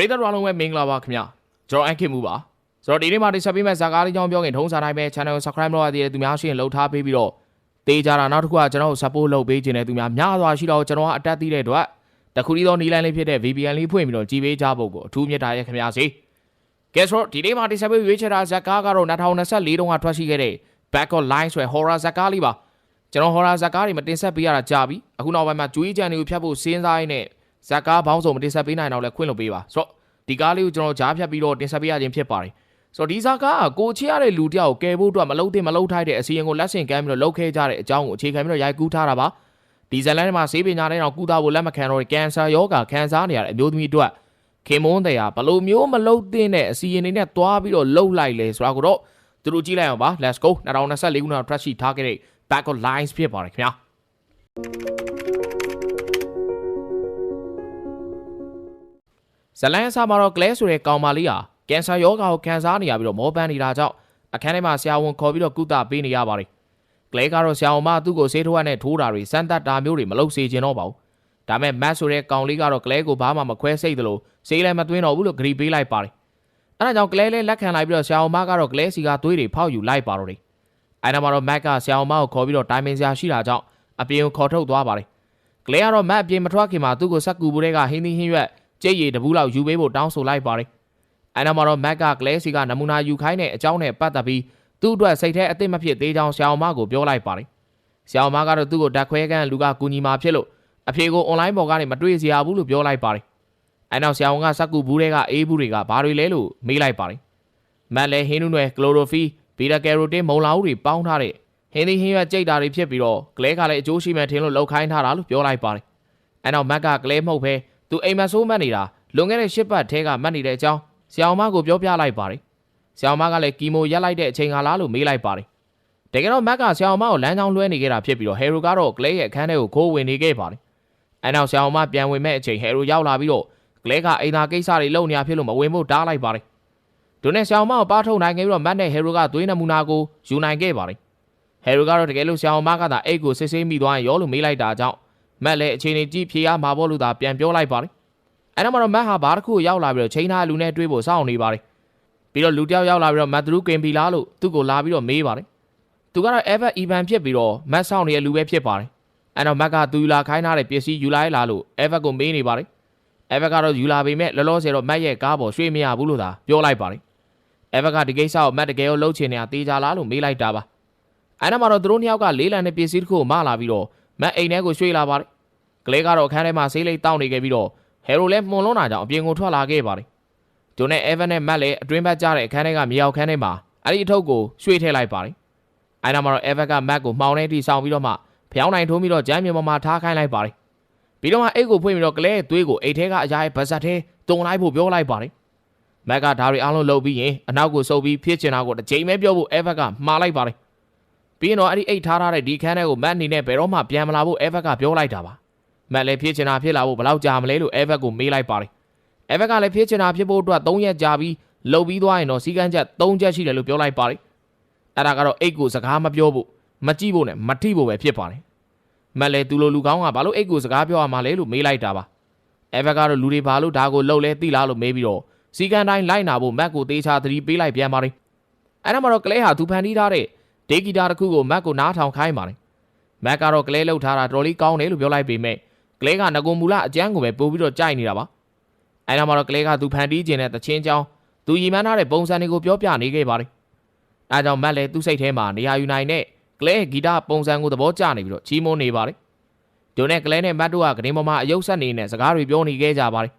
ပရိသတ်တော်အားလုံးပဲမင်္ဂလာပါခင်ဗျာကျွန်တော်အခင်မှုပါဆိုတော့ဒီနေ့မှာတင်ဆက်ပေးမယ့်ဇာကားလေးကြောင်းပြောခင်ထုံးစားတိုင်းပဲ channel ကို subscribe လုပ်ရသေးတဲ့သူများရှိရင်လှုပ်ထားပေးပြီးတော့တေးကြတာနောက်တစ်ခုကကျွန်တော်ကို support လုပ်ပေးခြင်းတဲ့သူများများစွာရှိတော့ကျွန်တော်ကအတက်သီးတဲ့အတွက်တခုဒီသောနီလန်လေးဖြစ်တဲ့ VPN လေးဖွင့်ပြီးတော့ကြည်ပေးကြဖို့ကိုအထူးမြတ်တာရဲ့ခင်ဗျာစီကဲဆိုတော့ဒီနေ့မှာတင်ဆက်ပေးရွေးချယ်တာဇာကားကတော့2024တုန်းကထွက်ရှိခဲ့တဲ့ Back of Line ဆိုတဲ့ horror ဇာကားလေးပါကျွန်တော် horror ဇာကားတွေမတင်ဆက်ပေးရတာကြာပြီအခုနောက်ပိုင်းမှာကျွေးကြံတွေကိုဖြတ်ဖို့စဉ်းစားရင်းနဲ့ ဇာကားဘောင်းစုံမတင်ဆက်ပေးနိုင်တော့လဲခွင့်လို့ပေးပါဆိုတော့ဒီကားလေးကိုကျွန်တော်ကြားဖြတ်ပြီးတော့တင်ဆက်ပေးရခြင်းဖြစ်ပါတယ်ဆိုတော့ဒီဇာကားကကိုချစ်ရတဲ့လူတယောက်ကိုကယ်ဖို့အတွက်မလုံးသင့်မလုံးထိုက်တဲ့အစီရင်ကိုလက်ဆင့်ကမ်းပြီးတော့လုပ်ခဲ့ကြတဲ့အကြောင်းကိုအခြေခံပြီးတော့ရိုက်ကူးထားတာပါဒီဇလန်ထဲမှာဆေးပညာနဲ့တော့ကုသဖို့လက်မခံတော့တဲ့ကင်ဆာယောဂါခံစားနေရတဲ့အမျိုးသမီးတို့ခင်မွန်းတရားဘလို့မျိုးမလုံးသင့်တဲ့အစီရင်တွေနဲ့တွားပြီးတော့လှုပ်လိုက်လဲဆိုတာကိုတော့သူတို့ကြည့်လိုက်အောင်ပါ let's go 2024ခုနှစ် trash sheet ထားခဲ့တဲ့ back of lines ဖြစ်ပါတယ်ခင်ဗျာ ဇလန်အစားမှာတော့ Claire ဆိုတဲ့ကောင်မလေးဟာကင်ဆာယောဂါကိုခံစားနေရပြီးတော့မောပန်းနေတာကြောင့်အခန်းထဲမှာဆရာဝန်ခေါ်ပြီးတော့ကုသပေးနေရပါတယ်။ Claire ကတော့ဆရာဝန်မသူ့ကိုဆေးထိုးရနဲ့ထိုးတာတွေစမ်းသပ်တာမျိုးတွေမလုပ်စေချင်တော့ပါဘူး။ဒါပေမဲ့ Matt ဆိုတဲ့ကောင်လေးကတော့ Claire ကိုဘာမှမခွဲစိတ်သလိုဆေးလည်းမသွင်းတော့ဘူးလို့ဂရီပေးလိုက်ပါတယ်။အဲဒါကြောင့် Claire လည်းလက်ခံလိုက်ပြီးတော့ဆရာဝန်မကတော့ Claire စီကသွေးတွေဖောက်ယူလိုက်ပါတော့တယ်။အဲနောက်မှာတော့ Matt ကဆရာဝန်မကိုခေါ်ပြီးတော့တိုင်ပင်စရာရှိတာကြောင့်အပြင်ကိုခေါ်ထုတ်သွားပါတယ်။ Claire ကတော့ Matt အပြင်မထွက်ခင်မှာသူ့ကိုစက်ကူဘူးတွေကဟင်းသီးဟင်းရွက် ကြိတ်ရည်တပူးလောက်ယူပေးဖို့တောင်းဆိုလိုက်ပါတယ်။အဲနောက်မှာတော့မက်ကကလဲစီကနမူနာယူခိုင်းတဲ့အကြောင်းနဲ့ပတ်သက်ပြီးသူ့အတွက်စိတ်ထဲအသစ်မဖြစ်သေးကြောင်းဆရာအောင်မကိုပြောလိုက်ပါတယ်။ဆရာအောင်မကတော့သူ့ကိုဓာတ်ခွဲခန်းလူကကူညီมาဖြစ်လို့အဖြေကိုအွန်လိုင်းပေါ်ကနေမတွေ့စရာဘူးလို့ပြောလိုက်ပါတယ်။အဲနောက်ဆရာအောင်ကစက်ကူဘူးတွေကအေးဘူးတွေကဘာတွေလဲလို့မေးလိုက်ပါတယ်။မက်လည်းဟင်းနုနယ်ကလိုရိုဖီဘီတာကယ်ရိုတင်မုံလာဦးတွေပေါင်းထားတဲ့ဟင်းသီးဟင်းရွက်ကြိတ်တာတွေဖြစ်ပြီးတော့ကလဲကလည်းအကျိုးရှိမှထင်လို့လောက်ခိုင်းထားတာလို့ပြောလိုက်ပါတယ်။အဲနောက်မက်ကကလဲမဟုတ်ပဲ သူအိမ်မဆိုးမှတ်နေတာလွန်ခဲ့တဲ့၈ပတ်ထဲကမှတ်နေတဲ့အကြောင်းဆရာမကိုပြောပြလိုက်ပါတယ်ဆရာမကလည်းကီမိုရက်လိုက်တဲ့အချိန်ကလားလို့မေးလိုက်ပါတယ်တကယ်တော့မက်ကဆရာမကိုလမ်းကြောင်းလွှဲနေခဲ့တာဖြစ်ပြီးတော့ဟယ်ရိုကတော့ကလဲရဲ့အခန်းထဲကိုခိုးဝင်နေခဲ့ပါတယ်အဲနောက်ဆရာမပြန်ဝင်မဲ့အချိန်ဟယ်ရိုရောက်လာပြီးတော့ကလဲကအိမ်သာကိစ္စတွေလုပ်နေရဖြစ်လို့မဝင်ဖို့တားလိုက်ပါတယ်ဒုနဲ့ဆရာမကိုပါထုတ်နိုင်ခဲ့ပြီးတော့မတ်နဲ့ဟယ်ရိုကသွေးနမူနာကိုယူနိုင်ခဲ့ပါတယ်ဟယ်ရိုကတော့တကယ်လို့ဆရာမကသာအိတ်ကိုစစ်ဆေးမိသွားရင်ရောလို့မေးလိုက်တာကြောင့် မက်လည်းအချိန်ကြီးဖြေရမှာပေါ့လို့သာပြန်ပြောလိုက်ပါတယ်အဲ့တော့မှတော့မတ်ဟာဘာတစ်ခုရောက်လာပြီးတော့ချိန်ထားလူနဲ့တွေးဖို့စောင့်နေပါတယ်ပြီးတော့လူတယောက်ရောက်လာပြီးတော့မတ်သရူကင်ပီလာလို့သူ့ကိုလာပြီးတော့မေးပါတယ်သူကတော့ Ever Even ဖြစ်ပြီးတော့မတ်ဆောင်နေတဲ့လူပဲဖြစ်ပါတယ်အဲ့တော့မတ်ကသူယူလာခိုင်းထားတဲ့ပစ္စည်းယူလာလာလို့ Ever ကိုမေးနေပါတယ် Ever ကတော့ယူလာပေမဲ့လောလောဆယ်တော့မတ်ရဲ့ကားပေါ်ရွှေ့မရဘူးလို့သာပြောလိုက်ပါတယ် Ever ကဒီကိစ္စကိုမတ်တကယ်ကိုလှုပ်ချင်နေတာတေးကြလားလို့မေးလိုက်တာပါအဲ့တော့မှတော့သူတို့နှစ်ယောက်ကလေးလံတဲ့ပစ္စည်းတစ်ခုကိုမလာပြီးတော့ မတ်အိမ်ထဲကိုရွှေ့လာပါတယ်ကလေးကတော့အခန်းထဲမှာဆေးလိပ်တောင်းနေခဲ့ပြီးတော့ဟယ်ရိုလည်းမှုန်လုံးတာကြောင့်အပြင်ကိုထွက်လာခဲ့ပါတယ်။ဂျွန်နဲ့အီဗန်နဲ့မတ်လည်းအတွင်းဘက်ကျတဲ့အခန်းထဲကမြေအောက်ခန်းထဲမှာအဲ့ဒီအထုပ်ကိုရွှေ့ထည့်လိုက်ပါတယ်။အဲနောက်မှာတော့အီဗန်ကမတ်ကိုမှောင်နေတိဆောင်ပြီးတော့မှဖျောင်းနိုင်ထိုးပြီးတော့ဂျမ်းမြေပေါ်မှာထားခိုင်းလိုက်ပါတယ်။ပြီးတော့မှအိတ်ကိုဖွင့်ပြီးတော့ကလဲရဲ့သွေးကိုအိတ်ထဲကအရာရဲ့ဗဇက်ထဲတုံလိုက်ဖို့ပြောလိုက်ပါတယ်။မက်ကဒါတွေအားလုံးလုပ်ပြီးရင်အနောက်ကိုဆုပ်ပြီးဖြစ်ချင်တာကိုတစ်ချိန်ပဲပြောဖို့အီဗန်ကမှားလိုက်ပါတယ်။ ပြီးရင်တော့အဲ့ဒီအိတ်ထားထားတဲ့ဒီခန်းထဲကိုမတ်အနေနဲ့ဘယ်တော့မှပြန်မလာဖို့အီဗန်ကပြောလိုက်တာပါ။မက်လည်းဖြစ်ချင်တာဖြစ်လာဖို့ဘယ်လောက်ကြာမလဲလို့အဲဘက်ကိုမေးလိုက်ပါတယ်။အဲဘက်ကလည်းဖြစ်ချင်တာဖြစ်ဖို့အတွက်3ရက်ကြာပြီးလှုပ်ပြီးသွားရင်တော့စီကန်းချက်3ချက်ရှိတယ်လို့ပြောလိုက်ပါတယ်။အဲ့ဒါကတော့အိတ်ကိုစကားမပြောဖို့မကြည့်ဖို့နဲ့မထိဖို့ပဲဖြစ်ပါတယ်။မက်လည်းသူလိုလူကောင်းကဘာလို့အိတ်ကိုစကားပြောရမှာလဲလို့မေးလိုက်တာပါ။အဲဘက်ကတော့လူတွေဘာလို့ဒါကိုလှုပ်လဲသိလားလို့မေးပြီးတော့စီကန်းတိုင်းလိုက်နာဖို့မက်ကိုတေးချာသတိပေးလိုက်ပြန်ပါတယ်။အဲ့ဒါမှတော့ကလဲဟာသူဖန်တီးထားတဲ့ ဒေဂီတာတစ်ခုကိုမက်ကိုနားထောင်ခိုင်းပါတယ်။မက်ကတော့ကလဲလှုပ်ထားတာတော်လေးကောင်းတယ်လို့ပြောလိုက်ပေမဲ့ကလဲကငကုံမူလအကျန်းကိုပဲပို့ပြီးတော့ကြိုက်နေတာပါအဲနောက်မှာတော့ကလဲကသူဖန်တီးခြင်းတဲ့တချင်းချောင်းသူရီမှန်းထားတဲ့ပုံစံတွေကိုပြောပြနေခဲ့ပါတယ်အဲကြောင့်မက်လည်းသူ့စိတ်ထဲမှာနေရာယူနိုင်တဲ့ကလဲဂီတပုံစံကိုသဘောကျနေပြီးတော့ချီးမွမ်းနေပါတယ်ဒိုနဲ့ကလဲနဲ့မတ်တို့ကဂရင်းပေါ်မှာအယုတ်ဆက်နေတဲ့စကားတွေပြောနေခဲ့ကြပါတယ်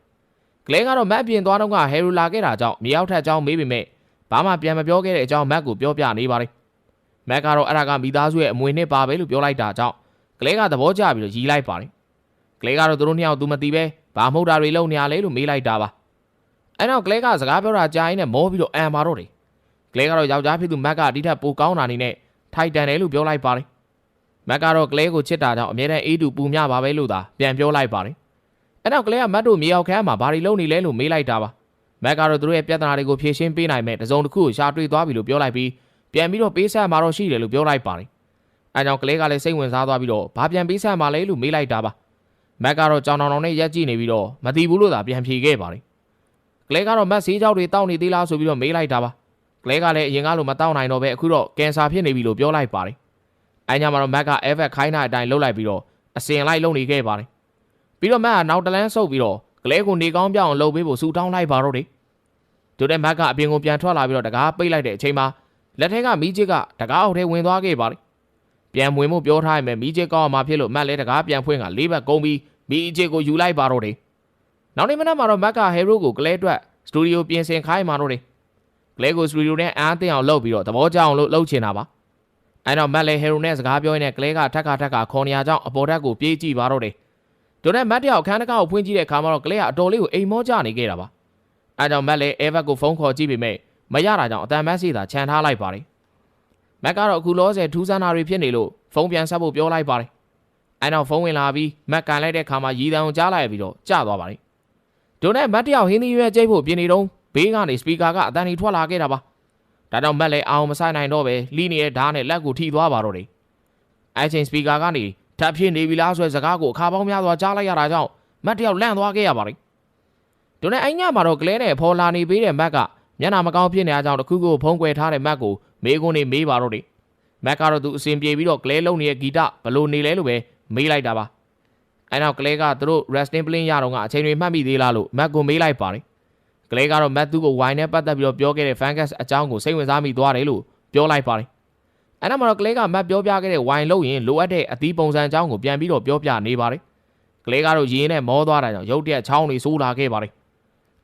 ကလဲကတော့မတ်ပြင်သွားတော့ကဟယ်ရိုလာခဲ့တာကြောင့်မြေအောက်ထက်အကြောင်းမေးပေမဲ့ဘာမှပြန်မပြောခဲ့တဲ့အကြောင်းမတ်ကိုပြောပြနေပါတယ် မက်ကတော့အဲ့ဒါကမိသားစုရဲ့အမွေနှစ်ပါပဲလို့ပြောလိုက်တာကြောင့်ကလဲကသဘောကျပြီးတော့ရီးလိုက်ပါတယ်ကလဲကတော့သူတို့နှစ်ယောက်သူမသိပဲဘာမဟုတ်တာတွေလုပ်နေရလဲလို့မေးလိုက်တာပါအဲ့တော့ကလဲကစကားပြောတာကြားရင်းနဲ့မောပြီးတော့အံပါတော့တယ်ကလဲကတော့ယောက်ျားဖြစ်သူမက်ကဒီထက်ပိုကောင်းတာနေနဲ့ထိုက်တန်တယ်လို့ပြောလိုက်ပါတယ်မက်ကတော့ကလဲကိုချစ်တာကြောင့်အမြဲတမ်းအေးတူပူမျှပါပဲလို့သာပြန်ပြောလိုက်ပါတယ်အဲ့တော့ကလဲကမတ်တို့မြေအောင်ခန်းမှာဘာတွေလုပ်နေလဲလို့မေးလိုက်တာပါမက်ကတော့သူတို့ရဲ့ပြဿနာတွေကိုဖြေရှင်းပေးနိုင်မဲ့တစုံတစ်ခုကိုရှာတွေ့သွားပြီလို့ပြောလိုက်ပြီး ပြန်ပြီးတော့ပေးဆက်မှာတော့ရှိတယ်လို့ပြောလိုက်ပါတယ်အဲကြောင့်ကလေးကလည်းစိတ်ဝင်စားသွားပြီးတော့ဘာပြန်ပေးဆက်မှာလဲလို့မေးလိုက်တာပါမက်ကတော့ကြောင်တောင်တောင်နဲ့ရက်ကြည့်နေပြီးတော့မသိဘူးလို့သာပြန်ဖြေခဲ့ပါတယ်ကလဲကတော့မတ်ဆေးကြောက်တွေတောက်နေသေးလားဆိုပြီးတော့မေးလိုက်တာပါကလဲကလည်းအရင်ကလိုမတောက်နိုင်တော့ပဲအခုတော့ကင်ဆာဖြစ်နေပြီလို့ပြောလိုက်ပါတယ်အဲညမှာတော့မက်ကအဲဖက်ခိုင်းတာအတိုင်းလှုပ်လိုက်ပြီးတော့အစင်လိုက်လုံနေခဲ့ပါတယ်ပြီးတော့မက်ကနောက်တလန်းဆုပ်ပြီးတော့ကလဲကိုနေကောင်းပြောင်းလှုပ်ပေးဖို့စူတောင်းလိုက်ပါတော့တယ်တို့တဲ့မက်ကအပြင်ကိုပြန်ထွက်လာပြီးတော့တကားပိတ်လိုက်တဲ့အချိန်မှာ လက်ထက်ကမီးချစ်ကတကားအောက်ထဲဝင်သွားခဲ့ပါတယ်ပြန်ဝင်မှုပြောထားရင်ပဲမီးချစ်ကောင်းအောင်မဖြစ်လို့မက်လဲတကားပြန်ဖွင့်ကလေးဘက်ကုန်းပြီးမီးချစ်ကိုယူလိုက်ပါတော့တယ်နောက်နေ့မနက်မှာတော့မက်ကဟဲရိုကိုကလဲအတွက်စတူဒီယိုပြင်ဆင်ခိုင်းมาတော့တယ်ကလဲကိုစတူဒီယိုနဲ့အားသိအောင်လုပ်ပြီးတော့သဘောကျအောင်လို့လုပ်ချင်တာပါအဲတော့မက်လဲဟဲရိုနဲ့စကားပြောရင်းနဲ့ကလဲကထက်ကထက်ကခေါ်နေရကြောင်းအပေါ်ထက်ကိုပြေးကြည့်ပါတော့တယ်တို့နဲ့မတ်တယောက်ခန်းတကားကိုဖွင့်ကြည့်တဲ့အခါမှာတော့ကလဲကအတော်လေးကိုအိမ်မောကြနေခဲ့တာပါအဲကြောင့်မက်လဲအဲဘက်ကိုဖုန်းခေါ်ကြည့်ပေမဲ့ မရတာကြောင့်အတန်မက်စီသာခြံထားလိုက်ပါတယ်မက်ကတော့အခုလောဆယ်ထူးဆန်းတာတွေဖြစ်နေလို့ဖုန်းပြန်ဆက်ဖို့ပြောလိုက်ပါတယ်အဲနောက်ဖုန်းဝင်လာပြီးမက်ကန်လိုက်တဲ့အခါမှာရည်တံကိုကြားလိုက်ပြီးတော့ကျသွားပါတယ်တို့နဲ့မတ်တယောက်ဟင်းသီးရွက်ကြိတ်ဖို့ပြင်နေတော့ဘေးကနေစပီကာကအတန်ကြီးထွက်လာခဲ့တာပါဒါကြောင့်မက်လည်းအောင်မဆိုင်နိုင်တော့ပဲလီနီရဲ့ဓာတ်နဲ့လက်ကိုထိသွားပါတော့တယ်အဲချိန်စပီကာကနေထပ်ဖြစ်နေပြီလားဆိုတဲ့စကားကိုအခါပေါင်းများစွာကြားလိုက်ရတာကြောင့်မတ်တယောက်လန့်သွားခဲ့ရပါတယ်တို့နဲ့အိုင်ညမှာတော့ကလဲနဲ့ဖော်လာနေပေးတဲ့မက်က မျက်နှာမကောင်းဖြစ်နေတဲ့အကြောင်းတစ်ခုခုဖုံးကွယ်ထားတဲ့မက်ကိုမေးခွန်းနေမေးပါတော့တယ်မက်ကတော့သူအစဉ်ပြေပြီးတော့ကလဲလုံးနေတဲ့ဂီတဘလို့နေလဲလို့ပဲမေးလိုက်တာပါအဲနောက်ကလဲကသူတို့ resting plan ရတော့ကအချိန်တွေမှတ်မိသေးလားလို့မက်ကိုမေးလိုက်ပါတယ်ကလေးကတော့မတ်သူကိုဝိုင်းနဲ့ပတ်သက်ပြီးတော့ပြောခဲ့တဲ့ Fungus အကြောင်းကိုစိတ်ဝင်စားမိသွားတယ်လို့ပြောလိုက်ပါတယ်။အဲ့ဒါမှတော့ကလေးကမတ်ပြောပြခဲ့တဲ့ဝိုင်းလို့ရင်လိုအပ်တဲ့အသီးပုံစံအကြောင်းကိုပြန်ပြီးတော့ပြောပြနေပါတယ်။ကလေးကတော့ရင်းနဲ့မောသွားတာကြောင့်ရုတ်တရက်ချောင်းတွေဆိုးလာခဲ့ပါတယ်။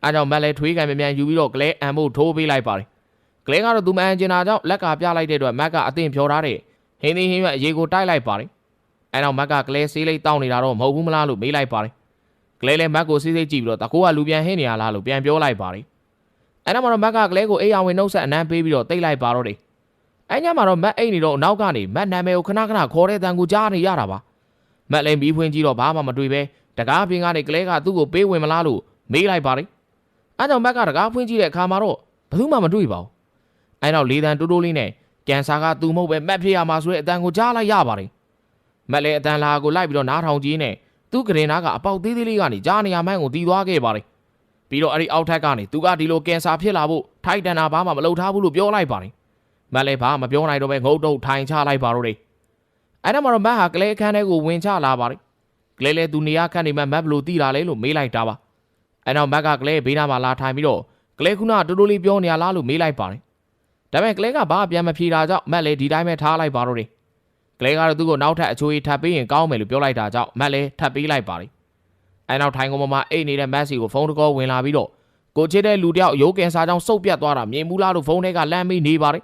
အဲကြောင့်မတ်လည်းထွေးကံမြန်မြန်ယူပြီးတော့ကလေးအံဖို့ထိုးပေးလိုက်ပါတယ်။ကလေးကတော့သူမအန်ဂျင်နာကြောင့်လက်ကပြလိုက်တဲ့အတွက်မတ်ကအသင့်ဖြောထားတဲ့ဟင်းသီးဟင်းရွက်အရေးကိုတိုက်လိုက်ပါတယ်။အဲတော့မတ်ကကလေးဆေးလိတ်တောင်းနေတာတော့မဟုတ်ဘူးမလားလို့မေးလိုက်ပါတယ်ကလဲလဲမက်ကိုစိစိကြည့်ပြီးတော့တကူကလူပြန်ဟင်းနေရလားလို့ပြန်ပြောလိုက်ပါတယ်အဲ့ဒါမှတော့မက်ကကလဲကိုအိမ်အောင်ဝင်နှုတ်ဆက်အနမ်းပေးပြီးတော့တိတ်လိုက်ပါတော့တယ်အဲ့ညမှာတော့မက်အိမ်နေတော့နောက်ကနေမက်နာမည်ကိုခဏခဏခေါ်တဲ့တန်ကိုကြားနေရတာပါမက်လည်းမီးဖွင့်ကြည့်တော့ဘာမှမတွေ့ပဲတကားပင်ကနေကလဲကသူ့ကိုပေးဝင်မလားလို့မေးလိုက်ပါတယ် အဲ့ကြောင့်မက်ကတကားဖွင့်ကြည့်တဲ့အခါမှာတော့ဘယ်သူမှမတွေ့ပါဘူးအဲ့တော့လေးတန်တိုးတိုးလေးနဲ့ကန်ဆာကသူ့မဟုတ်ပဲမက်ဖြစ်ရမှာဆိုတဲ့အတန်ကိုကြားလိုက်ရပါတယ်မက်လည်းအတန်လာကိုလိုက်ပြီးတော့နားထောင်ကြည့်နေသူ့ကရင်နာကအပေါက်သေးသေးလေးကနေကြားနေရမှန်းကိုတီးသွားခဲ့ပါတယ်။ပြီးတော့အဲ့ဒီအောက်ထက်ကနေသူကဒီလိုကင်ဆာဖြစ်လာဖို့ထိုက်တန်တာဘာမှမလုပ်ထားဘူးလို့ပြောလိုက်ပါတယ်။မက်လည်းဘာမှမပြောနိုင်တော့ပဲငုတ်တုတ်ထိုင်ချလိုက်ပါတော့တယ်။အဲ့ဒါမှတော့မက်ဟာကလေးအခန်းထဲကိုဝင်ချလာပါတယ်။ကလေးလည်းသူနေရာခန့်နေမှမက်ဘလို့တီးလာလဲလို့မေးလိုက်တာပါ။ အဲ့တော့မက်ကကလေးဘေးနားမှာလာထိုင်ပြီးတော့ကလေးခုနတူတူလေးပြောနေရလားလို့မေးလိုက်ပါတယ်။ဒါပေမဲ့ကလေးကဘာပြန်မဖြေတာကြောင့်မက်လည်းဒီတိုင်းပဲထားလိုက်ပါတော့တယ်ကလေးကတော့သူ့ကိုနောက်ထပ်အချိုးကြီးထပ်ပေးရင်ကောင်းမယ်လို့ပြောလိုက်တာကြောင့်မက်လည်းထပ်ပေးလိုက်ပါတယ်အဲနောက်ထိုင်ကုန်ပေါ်မှာအိတ်နေတဲ့မက်ဆီကိုဖုန်းတကောဝင်လာပြီးတော့ကိုချစ်တဲ့လူတယောက်ရိုးကင်ဆာကြောင့်စုပ်ပြတ်သွားတာမြင်ဘူးလားလို့ဖုန်းထဲကလမ်းမိနေပါတယ်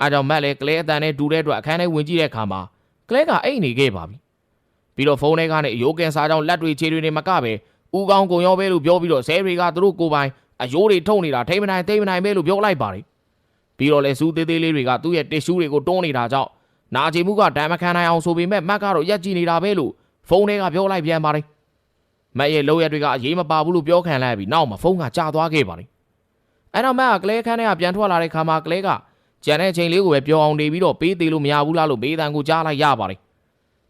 အဲကြောင့်မက်လည်းကလေးအတန်နဲ့ဒူတဲ့အတွက်အခန်းထဲဝင်ကြည့်တဲ့အခါမှာကလေးကအိတ်နေခဲ့ပါပြီပြီးတော့ဖုန်းထဲကနေရိုးကင်ဆာကြောင့်လက်တွေခြေတွေနဲ့မကပဲ ဦးကောင်းကုံရောပဲလို့ပြောပြီးတော့ဆဲတွေကသူတို့ကိုပိုင်အယိုးတွေထုတ်နေတာထိမနိုင်သိမနိုင်ပဲလို့ပြောလိုက်ပါတယ်ပြီးတော့လေစူးသေးသေးလေးတွေကသူ့ရဲ့တစ်ရှူးတွေကိုတွန်းနေတာကြောင့်နာကျင်မှုကဒဏ်မခံနိုင်အောင်ဆိုပေမဲ့မက်ကတော့ရက်ကြည့်နေတာပဲလို့ဖုန်းထဲကပြောလိုက်ပြန်ပါတယ်မက်ရဲ့လောက်ရက်တွေကအရေးမပါဘူးလို့ပြောခံလိုက်ပြီးနောက်မှာဖုန်းကကြာသွားခဲ့ပါတယ်အဲ့တော့မက်ကကလဲခန်းထဲကပြန်ထွက်လာတဲ့ခါမှာကလဲကကြံတဲ့ချိန်လေးကိုပဲပြောအောင်နေပြီးတော့ပေးသေးလို့မရဘူးလားလို့ဘေးတန်ကိုကြားလိုက်ရပါတယ်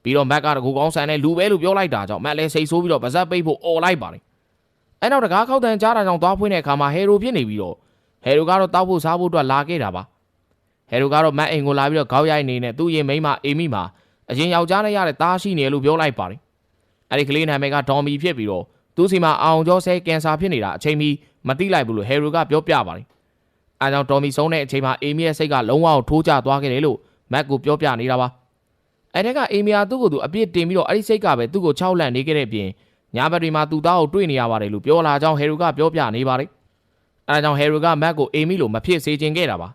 ပြီးတော့မက်ကတကူကောင်းဆန်တဲ့လူပဲလို့ပြောလိုက်တာကြောင့်မက်လည်းစိတ်ဆိုးပြီးတော့ပါဇက်ပိတ်ဖို့អော်လိုက်ပါတယ်အဲ့နောက်တကားခောက်တန်ကြားတာကြောင့်သွားဖွင့်တဲ့အခါမှာဟယ်ရိုဖြစ်နေပြီးတော့ဟယ်ရိုကတော့တောက်ဖို့စားဖို့အတွက်လာခဲ့တာပါဟယ်ရိုကတော့မတ်အိမ်ကိုလာပြီးတော့ခေါက်ရိုက်နေနဲ့သူ့ရင်မိန်းမအေမီမှာအရင်ယောက်ျားနဲ့ရတဲ့သားရှိနေလို့ပြောလိုက်ပါတယ်အဲ့ဒီကလေးနာမည်ကဒေါ်မီဖြစ်ပြီးတော့သူ့စီမှာအောင်ကျော်ဆဲကင်ဆာဖြစ်နေတာအချိန်မီမသိလိုက်ဘူးလို့ဟယ်ရိုကပြောပြပါတယ်အဲကြောင့်ဒေါ်မီဆုံးတဲ့အချိန်မှာအေမီရဲ့စိတ်ကလုံးဝထိုးကျသွားခဲ့တယ်လို့မတ်ကိုပြောပြနေတာပါ အဲ့တဲ့ကအေမီယာသူ့ကိုသူအပြစ်တင်ပြီးတော့အဲ့ဒီစိတ်ကပဲသူ့ကိုခြောက်လန့်နေခဲ့တဲ့ပြင်ညာဘက်တွေမှာသူ့သားကိုတွေ့နေရပါတယ်လို့ပြောလာကြောင်းဟယ်ရိုကပြောပြနေပါတယ်အဲဒါကြောင့်ဟယ်ရိုကမတ်ကိုအေမီလိုမဖြစ်စေချင်ခဲ့တာပါ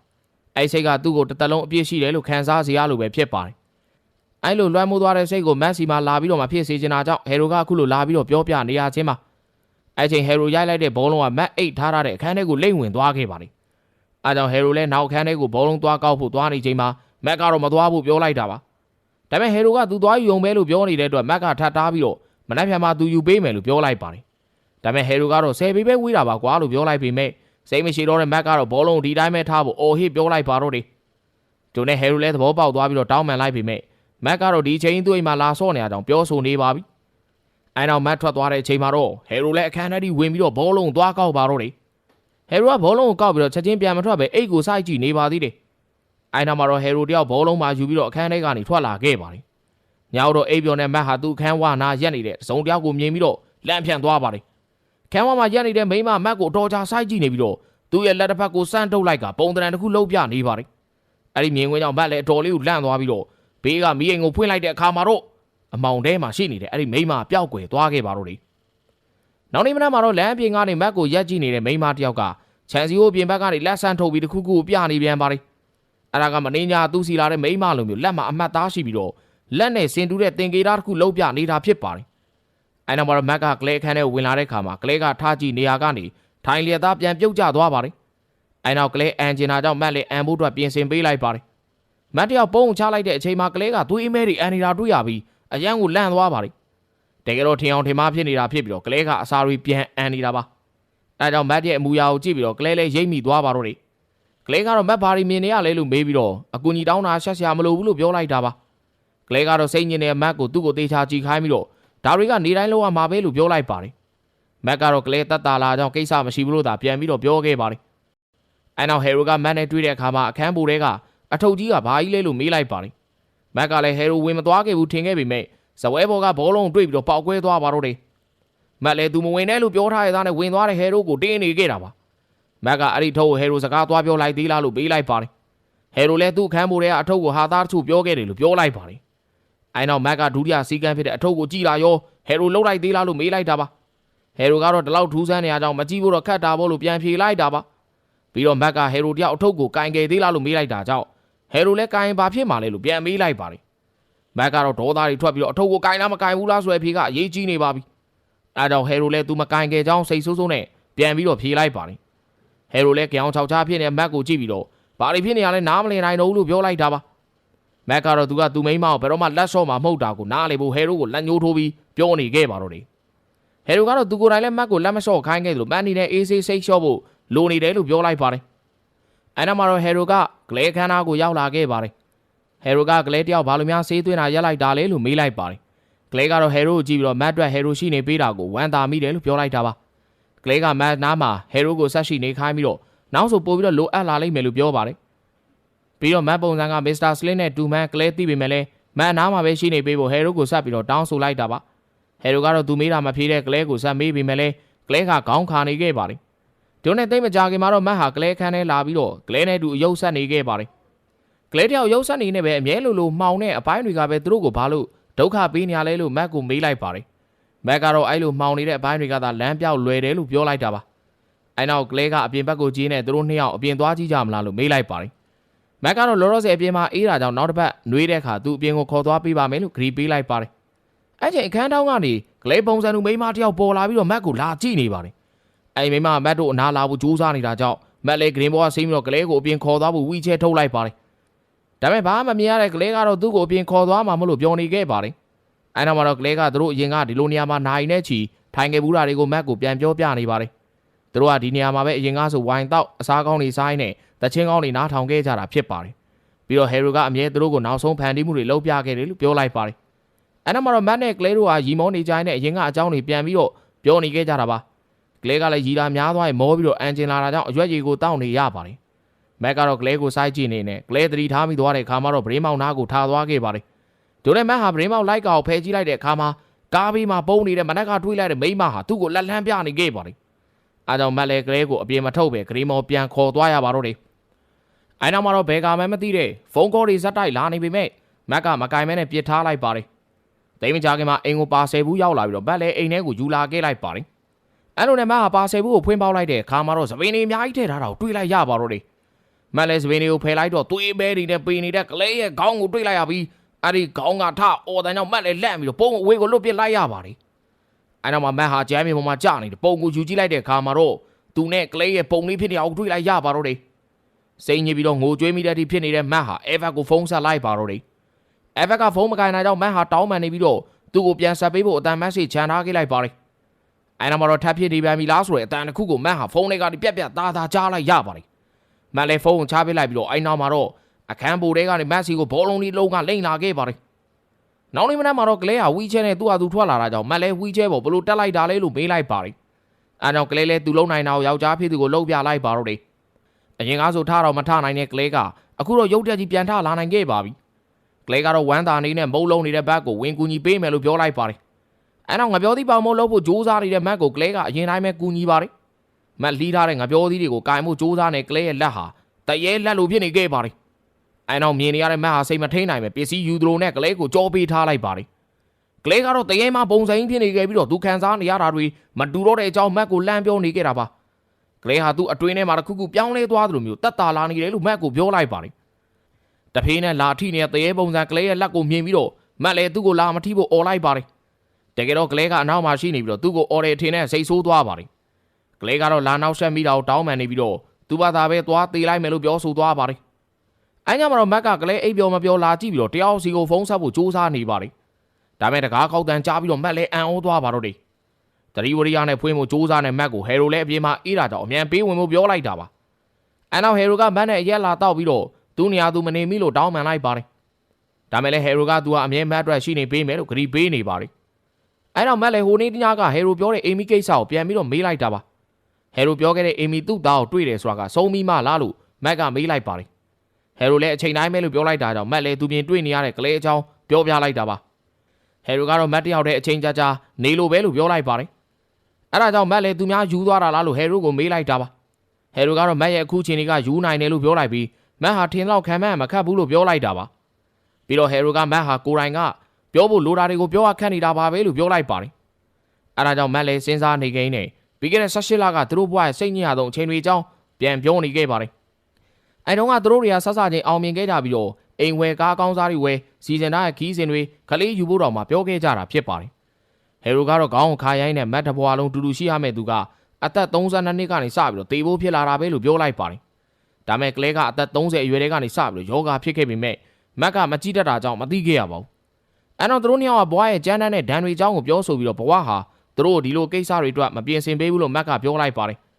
အဲ့စိတ်ကသူ့ကိုတစ်သက်လုံးအပြစ်ရှိတယ်လို့ခံစားစေရလို့ပဲဖြစ်ပါတယ်။အဲ့လိုလွှမ်းမိုးသွားတဲ့စိတ်ကိုမက်ဆီမှာလာပြီးတော့မှဖြစ်စေချင်တာကြောင့်ဟယ်ရိုကအခုလိုလာပြီးတော့ပြောပြနေရခြင်းပါ။အဲ့ချိန်ဟယ်ရိုရိုက်လိုက်တဲ့ဘောလုံးကမက်အိတ်ထားရတဲ့အခန်းထဲကိုလိမ့်ဝင်သွားခဲ့ပါတယ်။အားကြောင့်ဟယ်ရိုလည်းနောက်အခန်းထဲကိုဘောလုံးသွားကောက်ဖို့သွားနေချိန်မှာမက်ကတော့မသွားဘူးပြောလိုက်တာပါ။ ဒါပေမဲ့ဟယ်ရိုကသူသွားယူုံပဲလို့ပြောနေတဲ့အတွက်မက်ကထပ်တားပြီးတော့မနှက်ဖြန်မှာသူယူပေးမယ်လို့ပြောလိုက်ပါတယ်။ဒါပေမဲ့ဟယ်ရိုကတော့ဆယ်ပေပဲဝေးတာပါကွာလို့ပြောလိုက်ပေမဲ့စိတ်မရှိတော့တဲ့မက်ကတော့ဘောလုံးဒီတိုင်းပဲထားဖို့အော်ဟစ်ပြောလိုက်ပါတော့တယ်။ဂျုံနဲ့ဟယ်ရိုလည်းသဘောပေါက်သွားပြီးတော့တောင်းပန်လိုက်ပေမဲ့မက်ကတော့ဒီချိန်သူ့အိမ်မှာလာဆော့နေအောင်ပြောဆိုနေပါပြီ။အဲနောက်မက်ထွက်သွားတဲ့အချိန်မှာတော့ဟယ်ရိုလည်းအခန်းထဲဝင်ပြီးတော့ဘောလုံးသွားကောက်ပါတော့တယ်ဟယ်ရိုကဘောလုံးကိုကောက်ပြီးတော့ချက်ချင်းပြန်မထွက်ပဲအိတ်ကိုစိုက်ကြည့်နေပါသေးတယ်။ အဲနောက်မှာတော့ဟယ်ရိုတယောက်ဘောလုံးမှာယူပြီးတော့အခန်းထဲကနေထွက်လာခဲ့ပါတယ်။ညောင်တော့အိပ်ပျော်တဲ့မတ်ဟာသူ့အခန်းဝနာရက်နေတဲ့စုံတယောက်ကိုမြင်ပြီးတော့လန့်ဖြန့်သွားပါတယ်။ခန်းဝမှာရက်နေတဲ့မိန်းမမတ်ကိုအတော်ကြာစိုက်ကြည့်နေပြီးတော့သူ့ရဲ့လက်တစ်ဖက်ကိုစမ်းထုတ်လိုက်ကပုံတရံတစ်ခုလှုပ်ပြနေပါတယ်။အဲဒီမြင်ကွင်းကြောင့်မတ်လည်းအတော်လေးကိုလန့်သွားပြီးတော့ဘေးကမီးအိမ်ကိုဖွင့်လိုက်တဲ့အခါမှာတော့အမောင်ထဲမှာရှိနေတဲ့အဲဒီမိန်းမပျောက်ကွယ်သွားခဲ့ပါတော့တယ်။နောက်နေ့မနက်မှာတော့လမ်းအပြင်ကနေမတ်ကိုရက်ကြည့်နေတဲ့မိန်းမတစ်ယောက်ကခြံစည်းကိုပြင်ဘက်ကနေလက်ဆန်းထုတ်ပြီးတစ်ခုခုကိုပြနေပြန်ပါတယ်။ အဲဒါကမင်းညာသူစီလာတဲ့မိန်းမလိုမျိုးလက်မှာအမှတ်သားရှိပြီးတော့လက်နဲ့စင်တူးတဲ့တင်ကေတာတစ်ခုလှုပ်ပြနေတာဖြစ်ပါတယ်။အဲနောက်မှာတော့မက်ကကလဲအခန်းထဲဝင်လာတဲ့ခါမှာကလဲကထားကြည့်နေရာကနေထိုင်လျက်သားပြန်ပြုတ်ကျသွားပါတယ်။အဲနောက်ကလဲအန်ဂျင်နာကြောင့်မက်လည်းအန်ဖို့အတွက်ပြင်ဆင်ပေးလိုက်ပါတယ်။မက်တယောက်ပုံချလိုက်တဲ့အချိန်မှာကလဲကသွေးအမဲတွေအန်နေတာတွေ့ရပြီးအရန်ကိုလန့်သွားပါတယ်။တကယ်တော့ထင်အောင်ထင်မှားဖြစ်နေတာဖြစ်ပြီးတော့ကလဲကအစာတွေပြန်အန်နေတာပါ။အဲကြောင့်မက်ရဲ့အမူအရာကိုကြည့်ပြီးတော့ကလဲလည်းရိပ်မိသွားပါတော့တယ်။ ကလဲကတော့မက်ဘာတွေမြင်နေရလဲလို့မေးပြီးတော့အကူကြီးတောင်းတာဆက်ဆရာမလိုဘူးလို့ပြောလိုက်တာပါ။ကလဲကတော့စိတ်ညစ်နေတဲ့မက်ကိုသူ့ကိုတေချာကြည့်ခိုင်းပြီးတော့ဒါတွေကနေတိုင်းလောက်ရမှာပဲလို့ပြောလိုက်ပါတယ်။မက်ကတော့ကလဲတတ်တာလာကြောင့်ကိစ္စမရှိဘူးလို့သာပြန်ပြီးတော့ပြောခဲ့ပါတယ်။အဲနောက်ဟယ်ရိုကမက်နဲ့တွေ့တဲ့အခါမှာအခန်းပိုထဲကအထုပ်ကြီးကဘာကြီးလဲလို့မေးလိုက်ပါတယ်။မက်ကလည်းဟယ်ရိုဝင်မသွားခဲ့ဘူးထင်ခဲ့ပေမဲ့ဇပွဲဘော်ကဘောလုံးတွေ့ပြီးတော့ပေါက်ကွဲသွားပါတော့တယ်။မက်လည်းသူမဝင်နဲ့လို့ပြောထားရတဲ့သားနဲ့ဝင်သွားတဲ့ဟယ်ရိုကိုတင်းနေခဲ့တာပါ။ မက်ကအဲ့ဒီထုပ်ကိုဟယ်ရိုစကားသွားပြောလိုက်သေးလားလို့ပေးလိုက်ပါတယ်။ဟယ်ရိုလည်းသူ့အခန်းပိုထဲကအထုပ်ကိုဟာသားတချို့ပြောခဲ့တယ်လို့ပြောလိုက်ပါတယ်။အဲနောက်မက်ကဒုတိယစီကန်းဖြစ်တဲ့အထုပ်ကိုကြည့်လာရောဟယ်ရိုလှုပ်လိုက်သေးလားလို့မေးလိုက်တာပါ။ဟယ်ရိုကတော့ဒီလောက်ထူးဆန်းနေရကြောင်းမကြည့်ဖို့တော့ခက်တာပေါ့လို့ပြန်ဖြေလိုက်တာပါ။ပြီးတော့မက်ကဟယ်ရိုတယောက်အထုပ်ကိုကင်ကယ်သေးလားလို့မေးလိုက်တာကြောင့်ဟယ်ရိုလည်းကင်ဘာဖြစ်မှလဲလို့ပြန်မေးလိုက်ပါတယ်။မက်ကတော့ဒေါသတွေထွက်ပြီးတော့အထုပ်ကိုကင်လားမကင်ဘူးလားဆိုတဲ့အဖြေကအရေးကြီးနေပါပြီ။အဲကြောင့်ဟယ်ရိုလည်းသူမကင်ကယ်ကြောင်းစိတ်ဆိုးဆိုးနဲ့ပြန်ပြီးတော့ဖြေလိုက်ပါတယ်။ ဟယ်ရိုလည်းကြောင်ချောက်ချားဖြစ်နေတဲ့မက်ကိုကြည့်ပြီးတော့ဘာတွေဖြစ်နေရလဲနားမလည်နိုင်တော့ဘူးလို့ပြောလိုက်တာပါ။မက်ကတော့သူကသူ့မိန်းမကိုဘယ်တော့မှလက်ဆော့မှာမဟုတ်တာကိုနားလေဖို့ဟယ်ရိုကိုလက်ညှိုးထိုးပြီးပြောနေခဲ့ပါတော့တယ်။ဟယ်ရိုကတော့သူကိုယ်တိုင်လည်းမက်ကိုလက်မဆော့ခိုင်းခဲ့တယ်လို့မန်နီနဲ့အေးဆေးစိတ်လျှော့ဖို့လိုနေတယ်လို့ပြောလိုက်ပါတယ်။အဲနောက်မှာတော့ဟယ်ရိုကဂလဲခန်းသားကိုရောက်လာခဲ့ပါတယ်။ဟယ်ရိုကဂလဲတယောက်ဘာလို့များဆေးသွင်းတာရက်လိုက်တာလဲလို့မေးလိုက်ပါတယ်။ဂလဲကတော့ဟယ်ရိုကိုကြည့်ပြီးတော့မတ်အတွက်ဟယ်ရိုရှိနေပေးတာကိုဝမ်းသာမိတယ်လို့ပြောလိုက်တာပါ။ ဂလဲကမတ်နားမှာဟယ်ရိုကိုဆက်ရှိနေခိုင်းပြီးတော့နောက်ဆိုပို့ပြီးတော့လိုအပ်လာလိမ့်မယ်လို့ပြောပါတယ်။ပြီးတော့မတ်ပုံစံကမစ္စတာစလင်းနဲ့တူမန်ဂလဲသိပေမဲ့လည်းမတ်နားမှာပဲရှိနေပေးဖို့ဟယ်ရိုကိုဆက်ပြီးတော့တောင်းဆိုလိုက်တာပါ။ဟယ်ရိုကတော့သူမေးတာမဖြေတဲ့ဂလဲကိုဆက်မေးပေမဲ့လည်းဂလဲကခေါင်းခါနေခဲ့ပါတယ်။ဒီနဲ့တိတ်မကြခင်မှာတော့မတ်ဟာဂလဲခန်းထဲလာပြီးတော့ဂလဲနဲ့တူအယုတ်ဆက်နေခဲ့ပါတယ်။ကလေးတယောက်ရုပ်ဆက်နေနဲ့ပဲအမြဲလိုလိုမှောင်တဲ့အပိုင်းတွေကပဲသူတို့ကိုဘာလို့ဒုက္ခပေးနေရလဲလို့မက်ကိုမေးလိုက်ပါတယ်။ မက်ကတော့အဲ့လိုမှောင်နေတဲ့အပိုင်းတွေကသာလမ်းပြောက်လွယ်တယ်လို့ပြောလိုက်တာပါ။အဲ့နောက်ကလေးကအပြင်ဘက်ကိုကြီးနေသူတို့နှစ်ယောက်အပြင်သွားကြည့်ကြမလားလို့မေးလိုက်ပါတယ်။မက်ကတော့လောလောဆယ်အပြင်မှာအေးတာကြောင့်နောက်တစ်ပတ်နှွေးတဲ့အခါသူ့အပြင်ကိုခေါ်သွားပေးပါမယ်လို့ဂရီပေးလိုက်ပါတယ်။အဲ့ချိန်အခန်းတောင်းကနေကလေးပုံစံလူမိန်းမတယောက်ပေါ်လာပြီးတော့မက်ကိုလာကြည့်နေပါတယ်။အဲ့မိန်းမမက်တို့အနာလာဖို့ကြိုးစားနေတာကြောင့်မက်လေးဂရင်းဘောကဆင်းပြီးတော့ကလေးကိုအပြင်ခေါ်သွားဖို့ဝီချဲထုတ်လိုက်ပါတယ်။ဒါပေမဲ့ဘာမှမမြင်ရတဲ့ကလေးကတော့သူ့ကိုအပြင်ခေါ်သွားမှာမလို့ပြောနေခဲ့ပါတယ်။ အဲနောက်မှာတော့ကလေးကသူတို့အရင်ကဒီလိုနေရာမှာနိုင်နေချီထိုင်ခဲ့ဘူးတာတွေကိုမက်ကိုပြန်ပြောပြနေပါတယ်။သူတို့ကဒီနေရာမှာပဲအရင်ကဆိုဝိုင်တော့အစားကောင်းတွေစားနေတချင်းကောင်းတွေနားထောင်ခဲ့ကြတာဖြစ်ပါတယ်။ပြီးတော့ဟယ်ရိုကအမြဲသူတို့ကိုနောက်ဆုံးဖန်တီးမှုတွေလုပ်ပြခဲ့တယ်လို့ပြောလိုက်ပါတယ်။အဲနောက်မှာတော့မက်နဲ့ကလေးတို့ကရီမောနေကြတဲ့အရင်ကအကြောင်းတွေပြန်ပြီးတော့ပြောနေခဲ့ကြတာပါ။ကလေးကလည်းရီလာများသွားရင်မောပြီးတော့အန်ဂျင်လာတာကြောင့်အရွက်ကြီးကိုတောင်းနေရပါတယ်။မက်ကတော့ကလေးကိုစိုက်ကြည့်နေနဲ့ကလေးသတိထားမိသွားတဲ့အခါမှာတော့ဗရေမောင်နားကိုထားသွားခဲ့ပါတယ်။ ဒိုနဲ့မက်ဟာဗရေမောင်လိုက်ကောင်ဖဲကြည့်လိုက်တဲ့အခါမှာကားဘေးမှာပုံနေတဲ့မနက်ကတွေးလိုက်တဲ့မိန်းမဟာသူ့ကိုလက်လန်းပြနေခဲ့ပါတယ်။အားကြောင့်မက်လည်းကလေးကိုအပြေမထုတ်ပဲဂရီမောင်ပြန်ခေါ်သွားရပါတော့တယ်။အဲနောက်မှာတော့ဘယ်ကမှမသိတဲ့ဖုန်းကောတွေဇက်တိုက်လာနေပေမဲ့မက်ကမကင်မဲနဲ့ပြစ်ထားလိုက်ပါတယ်။တိမ်မကြခင်မှာအိမ်ကိုပါဆယ်ဘူးရောက်လာပြီးတော့ဘက်လည်းအိမ်ထဲကိုယူလာခဲ့လိုက်ပါတယ်။အဲလိုနဲ့မက်ကပါဆယ်ဘူးကိုဖွင့်ပေါက်လိုက်တဲ့အခါမှာတော့သပင်းတွေအများကြီးထည့်ထားတာကိုတွေးလိုက်ရပါတော့တယ်။မက်လည်းသပင်းတွေကိုဖယ်လိုက်တော့သွေးပဲတွေနဲ့ပေနေတဲ့ကလေးရဲ့ခေါင်းကိုတွေးလိုက်ရပြီး အဲ့ဒီခေါင်းကထအော်တန်ကြောင့်မက်လည်းလက်ပြီးတော့ပုံအဝေးကိုလွတ်ပစ်လိုက်ရပါတယ်။အဲနောက်မှာမက်ဟာဂျမ်းမြေပေါ်မှာကြာနေတယ်ပုံကိုယူကြည့်လိုက်တဲ့အခါမှာတော့သူနဲ့ကလေးရဲ့ပုံလေးဖြစ်နေအောင်တွေးလိုက်ရပါတော့တယ်။စိတ်ညစ်ပြီးတော့ငိုကြွေးမိတဲ့အထိဖြစ်နေတဲ့မက်ဟာအဲဗတ်ကိုဖုန်းဆက်လိုက်ပါတော့တယ်။အဲဗတ်ကဖုန်းမကင်နိုင်တော့မက်ဟာတောင်းပန်နေပြီးတော့သူ့ကိုပြန်ဆက်ပေးဖို့အတန်မက်ဆေ့ချန်ထားခဲ့လိုက်ပါတယ်။အဲနောက်မှာတော့ထပ်ဖြစ်နေပြန်ပြီလားဆိုတဲ့အတန်တစ်ခုကိုမက်ဟာဖုန်းလေးကနေပြက်ပြက်သားသားကြားလိုက်ရပါတယ်။မက်လည်းဖုန်းကိုချပေးလိုက်ပြီးတော့အဲနောက်မှာတော့ အခန်းပိုထဲကနေမက်ဆီကိုဘောလုံးလေးလုံးကလိမ့်လာခဲ့ပါတယ်။နောက်နေ့မနက်မှာတော့ကလေးဟာဝီချဲနဲ့သူ့ဟာသူထွက်လာတာကြောင့်မက်လည်းဝီချဲပေါ်ဘလို့တက်လိုက်တာလဲလို့မေးလိုက်ပါတယ်။အဲကြောင့်ကလေးလေးသူ့လုံနိုင်တာကိုယောက်ျားဖြစ်သူကိုလှုပ်ပြလိုက်ပါတော့တယ်အရင်ကဆိုထားတော့မထနိုင်တဲ့ကလေးကအခုတော့ရုတ်တရက်ကြီးပြန်ထလာနိုင်ခဲ့ပါပြီကလေးကတော့ဝမ်းသာနေနဲ့မုံလုံးနေတဲ့ဘက်ကိုဝင်ကူညီပေးမယ်လို့ပြောလိုက်ပါတယ်အဲတော့ငပြောသီးပေါင်မို့လှုပ်ဖို့ကြိုးစားနေတဲ့မက်ကိုကလေးကအရင်တိုင်းပဲကူညီပါတယ်မက်လှီးထားတဲ့ငပြောသီးတွေကိုကင်မှုကြိုးစားနေကလေးရဲ့လက်ဟာတရေလက်လိုဖြစ်နေခဲ့ပါတယ် အဲတော့မြင်နေရတဲ့မက်ဟာစိတ်မထိန်နိုင်ပဲပစ္စည်းယူသလိုနဲ့ကလေးကိုကြောပေးထားလိုက်ပါတယ်ကလေးကတော့တရေမှပုံစံဖြစ်နေခဲ့ပြီးတော့သူခံစားနေရတာတွေမတူတော့တဲ့အကြောင်းမက်ကိုလှမ်းပြောနေခဲ့တာပါကလေးဟာသူ့အတွင်းထဲမှာတစ်ခုခုပြောင်းလဲသွားသလိုမျိုးတက်တာလာနေတယ်လို့မက်ကိုပြောလိုက်ပါတယ်တဖေးနဲ့လာထိနေတဲ့တရေပုံစံကလေးရဲ့လက်ကိုမြင်ပြီးတော့မက်လည်းသူ့ကိုလာမထိဖို့អော်လိုက်ပါတယ်တကယ်တော့ကလေးကအနောက်မှာရှိနေပြီးတော့သူ့ကိုអော်တယ်ထင်နဲ့စိတ်ဆိုးသွားပါတယ်ကလေးကတော့လာနောက်ဆက်မိတာကိုတောင်းပန်နေပြီးတော့သူ့ဘာသာပဲသွားသေးလိုက်မယ်လို့ပြောဆိုသွားပါတယ် အဲညမှာတော့မက်ကကလေးအိပ်ပျော်မပြောလာကြည့်ပြီးတော့တယောက်စီကိုဖုန်းဆက်ဖို့စူးစမ်းနေပါတယ်ဒါမဲ့တကားကောက်တန်ကြားပြီးတော့မက်လည်းအံ့ဩသွားပါတော့တယ်။တရီဝရီယာနဲ့ဖွင့်မှုစူးစမ်းတဲ့မက်ကိုဟယ်ရိုလည်းအပြေးမှာအေးတာကြောင့်အမြန်ပေးဝင်မှုပြောလိုက်တာပါ။အဲနောက်ဟယ်ရိုကမက်နဲ့အရက်လာတော့ပြီးတော့သူ့နေရာသူမနေမိလို့တောင်းပန်လိုက်ပါတယ်။ဒါမဲ့လည်းဟယ်ရိုကသူကအမြဲမက်အတွက်ရှိနေပေးမယ်လို့ဂရီပေးနေပါတယ်။အဲနောက်မက်လည်းဟိုနေ့တညကဟယ်ရိုပြောတဲ့အိမ်မီကိစ္စကိုပြန်ပြီးတော့မေးလိုက်တာပါ။ဟယ်ရိုပြောခဲ့တဲ့အိမ်မီသူ့သားကိုတွေ့တယ်ဆိုတာကစုံပြီးမှလားလို့မက်ကမေးလိုက်ပါတယ်။ ဟယ်ရိုလည်းအချိန်တိုင်းပဲလို့ပြောလိုက်တာကြောင့်မက်လည်းသူပြင်တွေ့နေရတဲ့ကလေးအကြောင်းပြောပြလိုက်တာပါ။ဟယ်ရိုကတော့မတ်တယောက်တည်းအချိန်ကြာကြာနေလို့ပဲလို့ပြောလိုက်ပါတယ်။အဲဒါကြောင့်မတ်လည်းသူများယူသွားတာလားလို့ဟယ်ရိုကိုမေးလိုက်တာပါ။ဟယ်ရိုကတော့မတ်ရဲ့အခုချိန်တွေကယူနိုင်တယ်လို့ပြောလိုက်ပြီးမတ်ဟာထင်တော့ခံမမခတ်ဘူးလို့ပြောလိုက်တာပါ။ပြီးတော့ဟယ်ရိုကမတ်ဟာကိုယ်တိုင်ကပြောဖို့လိုတာတွေကိုပြောရခက်နေတာပါပဲလို့ပြောလိုက်ပါတယ်။အဲဒါကြောင့်မတ်လည်းစဉ်းစားနေကိန်းနဲ့ပြီးခဲ့တဲ့18လကသူတို့ဘဝရဲ့စိတ်ညစ်ရဆုံးအချိန်တွေအကြောင်းပြန်ပြောနေခဲ့ပါတယ်။ အဲတုန်းကသူတို့တွေကဆက်ဆချင်းအောင်မြင်ခဲ့ကြပြီးတော့အိမ်ဝယ်ကားကောင်းစားတွေဝယ်စီစဉ်ထားတဲ့ခီးစဉ်တွေခလေးယူဖို့တော့မှပြောခဲ့ကြတာဖြစ်ပါတယ်။ဟယ်ရိုကတော့ခေါင်းခါရိုင်းနဲ့မတ်တဘွားလုံးတူတူရှိရမယ့်သူကအသက်32နှစ်ကနေစပြီးတော့တေဖို့ဖြစ်လာတာပဲလို့ပြောလိုက်ပါတယ်။ဒါမဲ့ကလဲကအသက်30အရွယ်တည်းကနေစပြီးတော့ယောဂဖြစ်ခဲ့ပေမဲ့မက်ကမကြည့်တတ်တာကြောင့်မသိခဲ့ရပါဘူး။အဲတော့သူတို့နှစ်ယောက်ကဘွားရဲ့ကြမ်းတမ်းတဲ့ဒဏ်တွေအကြောင်းကိုပြောဆိုပြီးတော့ဘွားဟာသူတို့ဒီလိုကိစ္စတွေအတွက်မပြင်ဆင်ပေးဘူးလို့မက်ကပြောလိုက်ပါတယ်။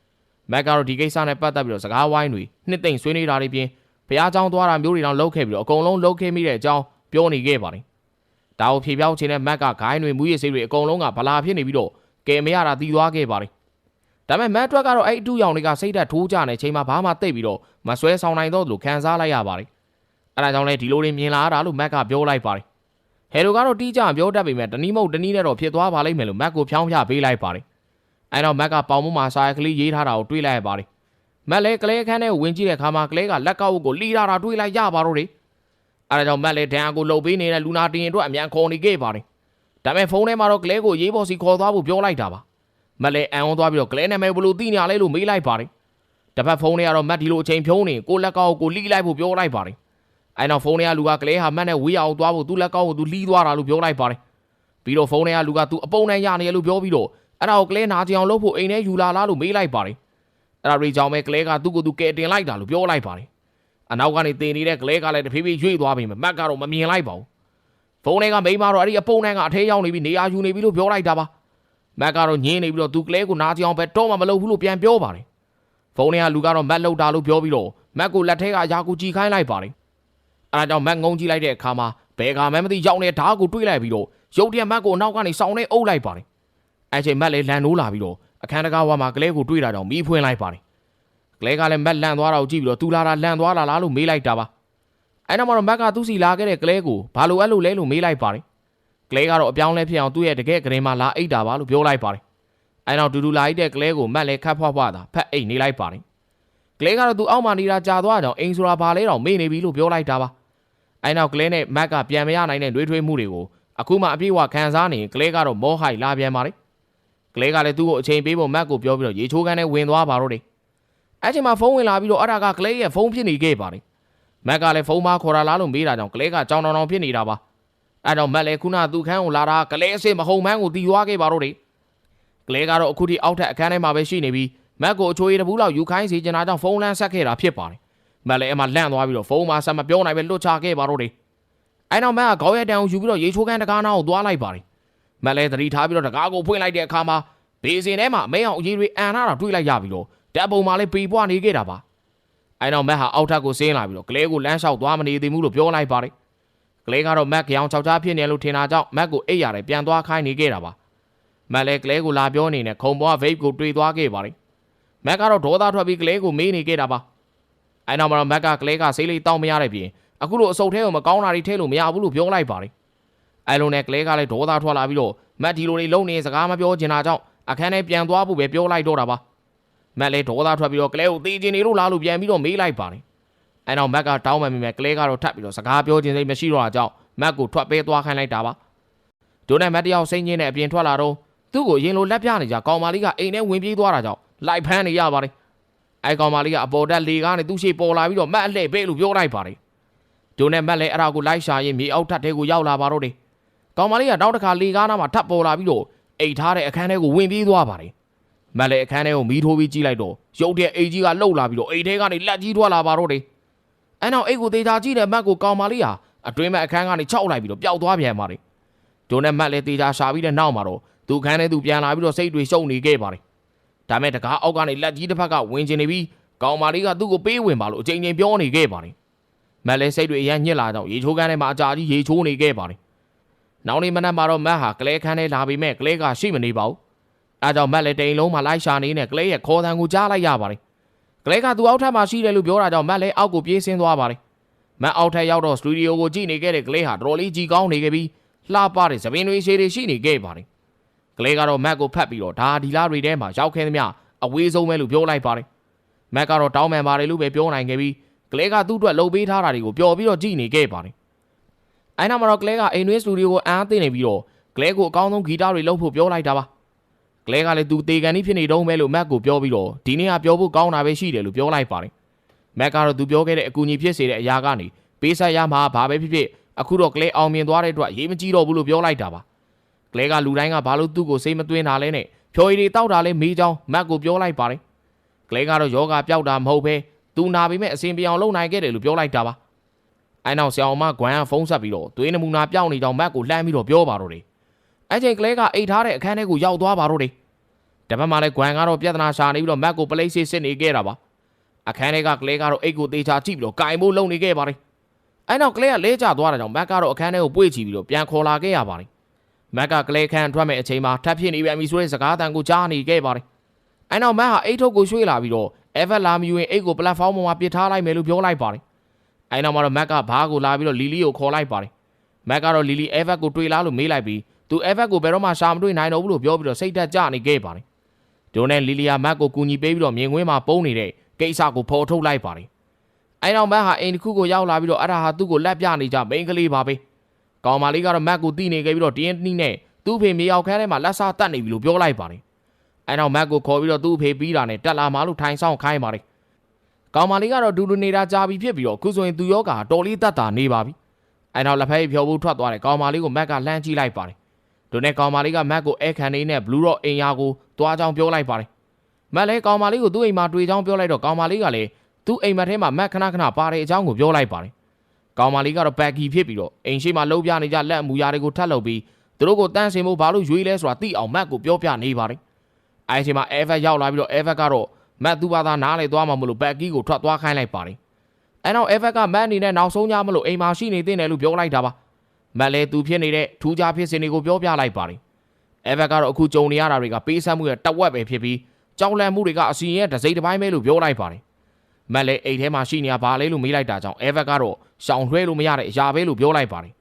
မက်ကတော့ဒီကိစ္စနဲ့ပတ်သက်ပြီးတော့စကားဝိုင်းတွေနှစ်သိမ့်ဆွေးနွေးတာတွေပြင်ဘုရားကျောင်းသွားတာမျိုးတွေတောင်လုပ်ခဲ့ပြီးတော့အကုန်လုံးလုပ်ခဲ့မိတဲ့အကြောင်းပြောနေခဲ့ပါတယ်။ဒါကိုဖြေပြောင်းခြင်းနဲ့မက်ကဂိုင်းတွေမူရည်စိတ်တွေအကုန်လုံးကဗလာဖြစ်နေပြီးတော့ကဲမရတာတီးသွားခဲ့ပါတယ်။ဒါပေမဲ့မက်အတွက်ကတော့အဲ့အတူရောင်တွေကစိတ်ဓာတ်ထိုးကြနေချိန်မှာဘာမှသိပ်ပြီးတော့မဆွဲဆောင်နိုင်တော့လို့ခံစားလိုက်ရပါတယ်။အဲဒါကြောင့်လဲဒီလိုတွေမြင်လာတာလို့မက်ကပြောလိုက်ပါတယ်။ဟယ်လိုကတော့တီးကြပြောတတ်ပေမဲ့တနည်းမဟုတ်တနည်းနဲ့တော့ဖြစ်သွားပါလိမ့်မယ်လို့မက်ကိုဖြောင်းပြပေးလိုက်ပါတယ်။ အဲတော့မက်ကပေါင်မမှာစာရကလေးရေးထားတာကိုတွေးလိုက်ရပါတယ်။မက်လဲကလေးအခန်းထဲကိုဝင်ကြည့်တဲ့အခါမှာကလေးကလက်ကောက်ကိုလှီးထားတာတွေးလိုက်ရပါတော့တယ်။အဲဒါကြောင့်မက်လဲဒန်အကိုလှုပ်ပေးနေတဲ့လူနာတင်အတွက်အမြန်ခေါ်နေခဲ့ပါတယ်။ဒါပေမဲ့ဖုန်းထဲမှာတော့ကလေးကိုရေးပေါ်စီခေါ်သွားဖို့ပြောလိုက်တာပါ။မက်လဲအန်ဝန်သွားပြီးတော့ကလေးနာမည်ဘယ်လိုသိနေရလဲလို့မေးလိုက်ပါတယ်။တစ်ဖက်ဖုန်းထဲကတော့မက်ဒီလိုအချိန်ဖြုံးနေကိုလက်ကောက်ကိုလှီးလိုက်ဖို့ပြောလိုက်ပါတယ်။အဲနောက်ဖုန်းထဲကလူကကလေးဟာမက်နဲ့ဝေးအောင်သွားဖို့သူ့လက်ကောက်ကိုသူလှီးသွားတာလို့ပြောလိုက်ပါတယ်။ပြီးတော့ဖုန်းထဲကလူကသူအပုံနဲ့ရနေရလို့ပြောပြီးတော့ အဲ့ဒါကိုကလေးနာကြအောင်လုပ်ဖို့အိမ်ထဲယူလာလားလို့မေးလိုက်ပါတယ်။အဲ့ဒါရီကြောင့်ပဲကလေးကသူ့ကိုသူကဲတင်လိုက်တာလို့ပြောလိုက်ပါတယ်။အနောက်ကနေတင်နေတဲ့ကလေးကလည်းတဖြည်းဖြည်းရွေ့သွားပြီမက်ကတော့မမြင်လိုက်ပါဘူး။ဖုန်းထဲကမိန်းမတော့အဲ့ဒီအပုံနဲ့ကအထဲရောက်နေပြီးနေရာယူနေပြီလို့ပြောလိုက်တာပါ။မက်ကတော့ညင်းနေပြီးတော့သူကလေးကိုနာကြအောင်ပဲတော့မှမလုပ်ဘူးလို့ပြန်ပြောပါတယ်။ဖုန်းထဲကလူကတော့မက်လောက်တာလို့ပြောပြီးတော့မက်ကိုလက်ထဲကအရာကိုကြည်ခိုင်းလိုက်ပါတယ်။အဲ့ဒါကြောင့်မက်ငုံကြည့်လိုက်တဲ့အခါမှာဘယ်ကမှမသိရောက်နေတဲ့ဓာတ်ကိုတွေးလိုက်ပြီးတော့ရုတ်တရက်မက်ကိုအနောက်ကနေစောင်းနေအုပ်လိုက်ပါတယ်။ အဲ့ချိန်မက်လည်းလန်နိုးလာပြီးတော့အခန်းတကားဝါမှာကလေးကိုတွေးတာကြောင့်မီးဖွင့်လိုက်ပါတယ်။ကလေးကလည်းမက်လန့်သွားတာကိုကြည့်ပြီးတော့သူလာတာလန့်သွားတာလားလို့မေးလိုက်တာပါ။အဲ့နောက်မှာတော့မက်ကသူ့စီလာခဲ့တဲ့ကလေးကိုဘာလို့အဲ့လိုလဲလို့မေးလိုက်ပါတယ်။ကလေးကတော့အပြောင်းလဲဖြစ်အောင်သူ့ရဲ့တကယ်ကလေးမှလာအိတ်တာပါလို့ပြောလိုက်ပါတယ်။အဲ့နောက်ဒူဒူလာအိတ်တဲ့ကလေးကိုမက်လည်းခတ်ဖွားဖွားတာဖက်အိတ်နေလိုက်ပါတယ်။ကလေးကတော့သူအောက်မှာနေတာကြာသွားကြောင်အိမ်ဆိုတာဘာလဲတော့မေ့နေပြီလို့ပြောလိုက်တာပါ။အဲ့နောက်ကလေးနဲ့မက်ကပြန်မရနိုင်တဲ့နှွေးထွေးမှုတွေကိုအခုမှအပြည့်အဝခံစားနေရင်ကလေးကတော့မောဟိုက်လာပြန်ပါတယ်။ ကလေးကလည်းသူ့ကိုအချိန်ပေးဖို့မက်ကိုပြောပြီးတော့ရေချိုးခန်းထဲဝင်သွားပါတော့တယ်။အဲ့ချိန်မှာဖုန်းဝင်လာပြီးတော့အဲ့ဒါကကလေးရဲ့ဖုန်းဖြစ်နေခဲ့ပါတယ်။မက်ကလည်းဖုန်းမခေါ်လာလားလို့မေးတာကြောင့်ကလေးကကြောင်တောင်တောင်ဖြစ်နေတာပါ။အဲ့တော့မက်လည်းခုနသူ့ခန်းကိုလာတာကလေးအစ်စ်မဟုန်မှန်းကိုတီးသွားခဲ့ပါတော့တယ်။ကလေးကတော့အခုထိအောက်ထက်အခန်းထဲမှာပဲရှိနေပြီးမက်ကိုအချိုးရည်တပူးလောက်ယူခိုင်းစီကျင်တာကြောင့်ဖုန်းလန်းဆက်ခဲ့တာဖြစ်ပါတယ်။မက်လည်းအမှလန့်သွားပြီးတော့ဖုန်းမှာဆက်မပြောနိုင်ပဲလွတ်ချခဲ့ပါတော့တယ်။အဲ့တော့မက်ကခေါင်းရဲတန်ကိုယူပြီးတော့ရေချိုးခန်းတကားနာကိုသွားလိုက်ပါတယ်။ မက်လည်းသတိထားပြီးတော့တကားကိုဖွင့်လိုက်တဲ့အခါမှာဘေးစင်ထဲမှာအမဲအောင်အရေးတွေအန်လာတာတွေ့လိုက်ရပြီးတော့တပ်ပုံမှာလည်းပေပွားနေခဲ့တာပါ။အဲ့တော့မက်ဟာအောက်ထပ်ကိုဆင်းလာပြီးတော့ကလေးကိုလမ်းလျှောက်သွားမနေသေးဘူးလို့ပြောလိုက်ပါတယ်။ကလေးကတော့မက်ကြောင်ချောက်ချားဖြစ်နေလို့ထင်တာကြောင့်မက်ကိုအိပ်ရတယ်ပြန်သွားခိုင်းနေခဲ့တာပါ။မက်လည်းကလဲကိုလာပြောနေနဲ့ခုံပေါ်ကဗိတ်ကိုတွေးသွားခဲ့ပါတယ်မက်ကတော့ဒေါသထွက်ပြီးကလဲကိုမေးနေခဲ့တာပါအဲနောက်မှာတော့မက်ကကလဲကဆေးလေးတောင်းမရတဲ့ပြင်အခုလိုအစုပ်ထဲကိုမကောင်းတာတွေထဲလို့မရဘူးလို့ပြောလိုက်ပါတယ် အဲလိုနဲ့ကလဲကလည်းဒေါသထွက်လာပြီးတော့မက်ဒီလိုတွေလုံနေစကားမပြောချင်တာကြောင့်အခန်းထဲပြန်သွားဖို့ပဲပြောလိုက်တော့တာပါမက်လည်းဒေါသထွက်ပြီးတော့ကလဲကိုတေးချင်နေလို့လားလို့ပြန်ပြီးတော့မေးလိုက်ပါတယ်အဲနောက်မက်ကတောင်းပန်မိမယ်ကလဲကတော့ထပ်ပြီးတော့စကားပြောချင်စိတ်မရှိတော့တာကြောင့်မက်ကိုထွက်ပေးသွားခိုင်းလိုက်တာပါဒိုနဲ့မက်တယောက်စိတ်ညစ်တဲ့အပြင်ထွက်လာတော့သူ့ကိုရင်လိုလက်ပြနေကြကောင်မလေးကအိမ်ထဲဝင်ပြေးသွားတာကြောင့်လိုက်ဖမ်းနေရပါတယ်အဲကောင်မလေးကအပေါ်တက်လေကားနဲ့သူ့ရှိပေါ်လာပြီးတော့မက်အလှည့်ပေးလို့ပြောလိုက်ပါတယ်ဒိုနဲ့မက်လည်းအဲ့ဒါကိုလိုက်ရှာရင်မြေအောက်ထပ်ထဲကိုရောက်လာပါတော့တယ် ကောင်မလေးကနောက်တစ်ခါလေကားနားမှာထပ်ပေါ်လာပြီးတော့အိတ်ထားတဲ့အခန်းထဲကိုဝင်ပြေးသွားပါတယ်မက်လည်းအခန်းထဲကိုမီးထိုးပြီးကြည့်လိုက်တော့ရုပ်တဲ့အိတ်ကြီးကလှုပ်လာပြီးတော့အိတ်ထဲကနေလက်ကြီးထွက်လာပါတော့တယ်အဲနောက်အိတ်ကိုသေးချာကြည့်တဲ့မက်ကိုကောင်မလေးဟာအတွင်းမဲ့အခန်းကနေခြောက်လိုက်ပြီးတော့ပျောက်သွားပြန်ပါတယ်ဒိုနဲ့မက်လည်းသေးချာရှာပြီးတဲ့နောက်မှာတော့သူခန်းထဲသူပြန်လာပြီးတော့စိတ်တွေရှုပ်နေခဲ့ပါတယ်ဒါမဲ့တကားအောက်ကနေလက်ကြီးတစ်ဖက်ကဝင်ကျင်နေပြီးကောင်မလေးကသူ့ကိုပေးဝင်ပါလို့အချိန်ချင်းပြောနေခဲ့ပါတယ်မက်လည်းစိတ်တွေအရန်ညစ်လာတော့ရေချိုးကန်းထဲမှာအကြာကြီးရေချိုးနေခဲ့ပါတယ် နောက်နေ့မနက်မှာတော့မက်ဟာကလဲခန်းထဲလာပြီးမဲ့ကလဲကရှိမနေပါဘူးအဲကြောင့်မက်လည်းတိန်လုံးမှာလိုက်ရှာနေနဲ့ကလဲရဲ့ခေါ်တန်ကိုကြားလိုက်ရပါတယ်ကလဲကသူ့အောက်ထပ်မှာရှိတယ်လို့ပြောတာကြောင့်မက်လည်းအောက်ကိုပြေးဆင်းသွားပါတယ်မက်အောက်ထပ်ရောက်တော့စတူဒီယိုကိုကြည့်နေခဲ့တဲ့ကလဲဟာတော်တော်လေးကြီးကောင်းနေခဲ့ပြီးလှပတဲ့သပင်တွေရှည်တွေရှိနေခဲ့ပါတယ်ကလဲကတော့မက်ကိုဖတ်ပြီးတော့ဒါဒီလာတွေထဲမှာရောက်ခဲသမျှအဝေးဆုံးပဲလို့ပြောလိုက်ပါတယ်မက်ကတော့တောင်းပန်ပါတယ်လို့ပဲပြောနိုင်ခဲ့ပြီးကလဲကသူ့အတွက်လှုပ်ပေးထားတာတွေကိုပျော်ပြီးတော့ကြည့်နေခဲ့ပါတယ် အဲနောက်မှာတော့ကလဲကအိမ်တွင်းစတူဒီယိုကိုအားသိနေပြီးတော့ကလဲကိုအကောင်းဆုံးဂီတတွေလုပ်ဖို့ပြောလိုက်တာပါကလဲကလည်းသူတေကန်ကြီးဖြစ်နေတော့မဲလို့မက်ကိုပြောပြီးတော့ဒီနေ့ကပြောဖို့ကောင်းတာပဲရှိတယ်လို့ပြောလိုက်ပါတယ်မက်ကတော့သူပြောခဲ့တဲ့အကူအညီဖြစ်စေတဲ့အရာကနေပေးဆက်ရမှာဘာပဲဖြစ်ဖြစ်အခုတော့ကလဲအောင်မြင်သွားတဲ့အတွက်ရေးမကြည့်တော့ဘူးလို့ပြောလိုက်တာပါကလဲကလူတိုင်းကဘာလို့သူ့ကိုစိတ်မသွင်းတာလဲနဲ့ဖြော်ရည်တွေတောက်တာလဲမေးချောင်းမက်ကိုပြောလိုက်ပါတယ်ကလဲကတော့ယောဂပျောက်တာမဟုတ်ပဲသူနာပေမဲ့အစဉ်ပြေအောင်လုပ်နိုင်ခဲ့တယ်လို့ပြောလိုက်တာပါ အဲနောက်ဆရာအောင်မဂွမ်ကဖုန်းဆက်ပြီးတော့သွေးနမူနာပျောက်နေတော့မက်ကိုလှမ်းပြီးတော့ပြောပါတော့တယ်အဲချိန်ကလဲကအိတ်ထားတဲ့အခန်းထဲကိုရောက်သွားပါတော့တယ်တပတ်မှလည်းဂွမ်ကတော့ပြဿနာရှာနေပြီးတော့မက်ကိုပလိတ်စစ်စစ်နေခဲ့တာပါအခန်းထဲကကလဲကတော့အိတ်ကိုတေချာကြည့်ပြီးတော့ကင်ဖို့လုပ်နေခဲ့ပါတယ်အဲနောက်ကလဲကလဲကျသွားတာကြောင့်မက်ကတော့အခန်းထဲကိုပွေ့ချပြီးတော့ပြန်ခေါ်လာခဲ့ရပါတယ်မက်ကကလဲခန်းထွက်မဲ့အချိန်မှာထပ်ဖြစ်နေပြန်ပြီဆိုတဲ့စကားတန်ကိုကြားနေခဲ့ပါတယ်အဲနောက်မက်ဟာအိတ်ထုတ်ကိုရွှေ့လာပြီးတော့ ever လာမီဝင်အိတ်ကို platform ပေါ်မှာပစ်ထားလိုက်မယ်လို့ပြောလိုက်ပါတယ် အဲနောက်မှာတော့မက်ကဘားကိုလာပြီးတော့လီလီကိုခေါ်လိုက်ပါတယ်မက်ကတော့လီလီ ever ကိုတွေ့လားလို့မေးလိုက်ပြီးသူ ever ကိုဘယ်တော့မှရှာမတွေ့နိုင်တော့ဘူးလို့ပြောပြီးတော့စိတ်သက်ကြနေခဲ့ပါတယ်ဒိုနဲ့လီလီယာမက်ကိုကူညီပေးပြီးတော့မြင်ကွင်းမှာပုံနေတဲ့ကိစ္စကိုဖော်ထုတ်လိုက်ပါတယ်အဲနောက်မက်ဟာအိမ်တစ်ခုကိုရောက်လာပြီးတော့အဲ့ဒါဟာသူ့ကိုလက်ပြနေကြမိန်းကလေးပါပဲကောင်မလေးကတော့မက်ကိုတီးနေခဲ့ပြီးတော့ TNT နဲ့သူ့ဖေမြေရောက်ခန်းထဲမှာလက်စားတက်နေပြီလို့ပြောလိုက်ပါတယ်အဲနောက်မက်ကိုခေါ်ပြီးတော့သူ့ဖေပြီးတာနဲ့တက်လာမှလို့ထိုင်ဆောင်ခိုင်းပါတယ် ကောင်မလေးကတော့ဒူဒူနေတာကြာပြီဖြစ်ပြီးတော့ခုဆိုရင်သူယောဂါတော်လေးတက်တာနေပါပြီအဲနောက်လက်ဖက်ဖြောဖို့ထွက်သွားတယ်ကောင်မလေးကိုမက်ကလှမ်းကြည့်လိုက်ပါတယ်ဒိုနဲ့ကောင်မလေးကမက်ကိုအဲခံနေနဲ့ Blue Rock အင်ယာကိုတွားချောင်းပြောလိုက်ပါတယ်မက်လည်းကောင်မလေးကိုသူ့အိမ်မှာတွေ့ချောင်းပြောလိုက်တော့ကောင်မလေးကလည်းသူ့အိမ်မက်ထဲမှာမက်ခဏခဏပါတဲ့အကြောင်းကိုပြောလိုက်ပါတယ်ကောင်မလေးကတော့ဘက်ကီဖြစ်ပြီးတော့အိမ်ရှိမှလှုပ်ပြနေကြလက်အမူအရာတွေကိုထပ်လုပ်ပြီးသူတို့ကိုတန်းစင်ဖို့ဘာလို့ရွေးလဲဆိုတာသိအောင်မက်ကိုပြောပြနေပါတယ်အဲအချိန်မှာ Ever ရောက်လာပြီးတော့ Ever ကတော့ မက်သူ့ဘာသာနားလေသွားမှမလို့ဘက်ကီကိုထွက်သွားခိုင်းလိုက်ပါတယ်အဲနောက် Ever ကမက်အနေနဲ့နောက်ဆုံးကြမလို့အိမ်မှာရှိနေသေးတယ်လို့ပြောလိုက်တာပါမက်လည်းသူဖြစ်နေတဲ့ထူးခြားဖြစ်စဉ်တွေကိုပြောပြလိုက်ပါတယ်အဲဘက်ကတော့အခုကြုံနေရတာတွေကပေးဆက်မှုရဲ့တဝက်ပဲဖြစ်ပြီးကြောက်လန့်မှုတွေကအစီရင်ရဲ့ဒစိမ့်တစ်ပိုင်းပဲလို့ပြောလိုက်ပါတယ်မက်လည်းအိတ်ထဲမှာရှိနေရပါလေလို့မေးလိုက်တာကြောင့်အဲဘက်ကတော့ရှောင်လွှဲလို့မရတဲ့အရာပဲလို့ပြောလိုက်ပါတယ်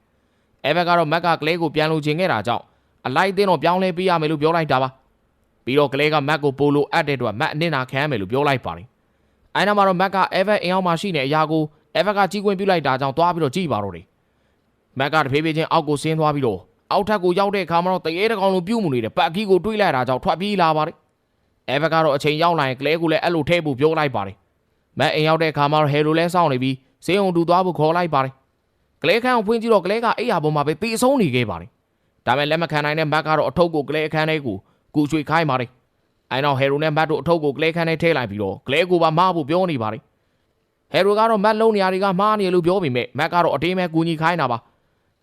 အဲဘက်ကတော့မက်ကကလေးကိုပြန်လို့ခြင်းခဲ့တာကြောင့်အလိုက်သိန်းတော့ပြောင်းလဲပေးရမယ်လို့ပြောလိုက်တာပါ ပြီးတော့ကလေးကမက်ကိုပိုလိုအပ်တဲ့အတွက်မက်အနစ်နာခံရမယ်လို့ပြောလိုက်ပါတယ်အဲနောက်မှာတော့မက်ကအဲဘက်အင်အောင်မှာရှိနေတဲ့အရာကိုအဲဘက်ကကြီးကွင်းပြုတ်လိုက်တာကြောင့်သွားပြီးတော့ကြည့်ပါတော့တယ်မက်ကတဖေးဖေးချင်းအောက်ကိုဆင်းသွားပြီးတော့အောက်ထပ်ကိုရောက်တဲ့အခါမှာတော့တရေတကောင်လိုပြုတ်မှုနေတဲ့ပတ်ကီကိုတွေးလိုက်တာကြောင့်ထွက်ပြေးလာပါတယ်အဲဘက်ကတော့အချိန်ရောက်လာရင်ကလဲကိုလည်းအဲ့လိုထဲဖို့ပြောလိုက်ပါတယ်မက်အိမ်ရောက်တဲ့အခါမှာတော့ဟယ်လိုလဲစောင့်နေပြီးစေးုံတူသွားဖို့ခေါ်လိုက်ပါတယ်ကလဲခန်းကိုဖွင့်ကြည့်တော့ကလဲကအိယာပေါ်မှာပဲတေဆုံးနေခဲ့ပါတယ်ဒါမဲ့လက်မခံနိုင်တဲ့မက်ကတော့အထုပ်ကိုကလဲအခန်းထဲကို ကူချွေခိုင်းပါတယ်အဲနောက်ဟယ်ရိုနဲ့မက်တို့အထုပ်ကိုကလဲခန်းထဲထည့်လိုက်ပြီးတော့ကလဲကိုပါမားဖို့ပြောနေပါတယ်ဟယ်ရိုကတော့မက်လုံးနေရာတွေကမှားနေလို့ပြောပေမဲ့မက်ကတော့အတင်းပဲကူညီခိုင်းတာပါ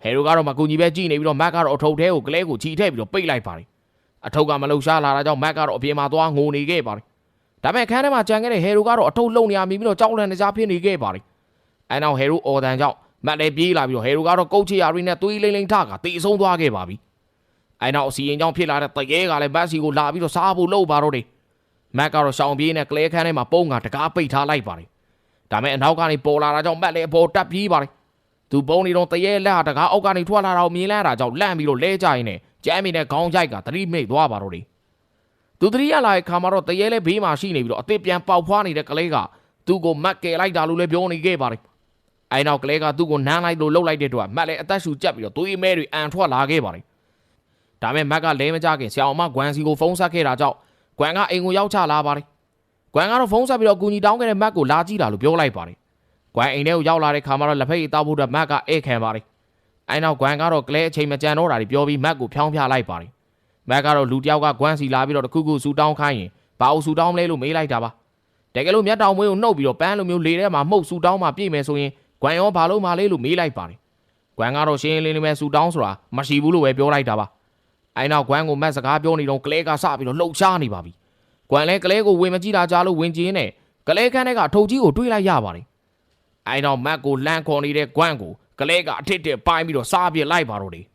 ဟယ်ရိုကတော့မကူညီပဲကြည့်နေပြီးတော့မက်ကတော့အထုပ်ထဲကိုကလဲကိုချီထည့်ပြီးတော့ပိတ်လိုက်ပါတယ်အထုပ်ကမလှုပ်ရှားလာတာကြောင့်မက်ကတော့အပြင်မှာသွားငိုနေခဲ့ပါတယ်ဒါပေမဲ့ခန်းထဲမှာကြံခဲ့တဲ့ဟယ်ရိုကတော့အထုပ်လုံနေရမိပြီးတော့ကြောက်လန့်နေကြဖြစ်နေခဲ့ပါတယ်အဲနောက်ဟယ်ရိုအော်တန်ကြောင့်မက်လည်းပြေးလာပြီးတော့ဟယ်ရိုကတော့ကုတ်ချီယာရီနဲ့သွေးလိမ့်လိမ့်ထကတေဆုံးသွားခဲ့ပါပြီ အဲနောက်အစီရင်ကြောင့်ဖြစ်လာတဲ့တရေကလည်းမက်ဆီကိုလာပြီးတော့စားဖို့လုပ်ပါတော့တယ်မက်ကတော့ရှောင်ပြေးနဲ့ကလဲခန်းထဲမှာပုံကတကားပိတ်ထားလိုက်ပါတယ်ဒါမဲ့အနောက်ကနေပေါ်လာတာကြောင့်မက်လည်းအပေါ်တက်ပြေးပါတယ်သူပုံနေတော့တရေလက်ဟာတကားအောက်ကနေထွက်လာတာကိုမြင်လိုက်တာကြောင့်လန့်ပြီးတော့လဲကြရင်နဲ့ကျမ်းမီနဲ့ခေါင်းရိုက်ကသတိမိတ်သွားပါတော့တယ်သူသတိရလာတဲ့ခါမှာတော့တရေလဲဘေးမှာရှိနေပြီးတော့အသစ်ပြန်ပေါက်ဖွားနေတဲ့ကလေးကသူ့ကိုမက်ကယ်လိုက်တာလို့လည်းပြောနေခဲ့ပါတယ်အဲနောက်ကလေးကသူ့ကိုနမ်းလိုက်လို့လှုပ်လိုက်တဲ့အတွက်မက်လည်းအသက်ရှူကျက်ပြီးတော့သွေးမဲတွေအန်ထွက်လာခဲ့ပါတယ် ဒါပေမဲ့မက်ကလဲမကြခင်ဆရာအောင်မဂွမ်စီကိုဖုန်းဆက်ခဲ့တာကြောင့်ဂွမ်ကအိမ်ကိုရောက်ချလာပါတယ်။ဂွမ်ကတော့ဖုန်းဆက်ပြီးတော့အကူကြီးတောင်းခဲ့တဲ့မက်ကိုလာကြည့်တာလို့ပြောလိုက်ပါတယ်။ဂွမ်အိမ်ထဲကိုရောက်လာတဲ့ခါမှာတော့လက်ဖက်ရည်တောက်ဖို့အတွက်မက်ကဧည့်ခံပါတယ်။အဲနောက်ဂွမ်ကတော့ကလဲအချိန်မကြံတော့တာတွေပြောပြီးမက်ကိုဖြောင်းပြလိုက်ပါတယ်။မက်ကတော့လူတစ်ယောက်ကဂွမ်စီလာပြီးတော့တခုခုဆူတောင်းခိုင်းရင်ဘာလို့ဆူတောင်းမလဲလို့မေးလိုက်တာပါ။တကယ်လို့မျက်တောင်မွေးကိုနှုတ်ပြီးတော့ပန်းလိုမျိုးလေထဲမှာမှုတ်ဆူတောင်းမှပြည့်မယ်ဆိုရင်ဂွမ်ရောဘာလို့မလဲလို့မေးလိုက်ပါတယ်။ဂွမ်ကတော့ရှင်းရှင်းလင်းလင်းပဲဆူတောင်းဆိုတာမရှိဘူးလို့ပဲပြောလိုက်တာပါ။ အဲနောက်ဂွမ်ကိုမက်စကားပြောနေတော့ကလဲကစပြီးတော့လှုပ်ရှားနေပါပြီ။ဂွမ်လည်းကလဲကိုဝင်မကြည့်တာကြားလို့ဝင်ကျင်းနဲ့ကလဲခန်းထဲကအထုပ်ကြီးကိုတွေးလိုက်ရပါတယ်။အဲနောက်မက်ကိုလန့်ခေါ်နေတဲ့ဂွမ်ကိုကလဲကအထစ်တစ်ပိုင်းပြီးတော့စားပြစ်လိုက်ပါတော့တယ်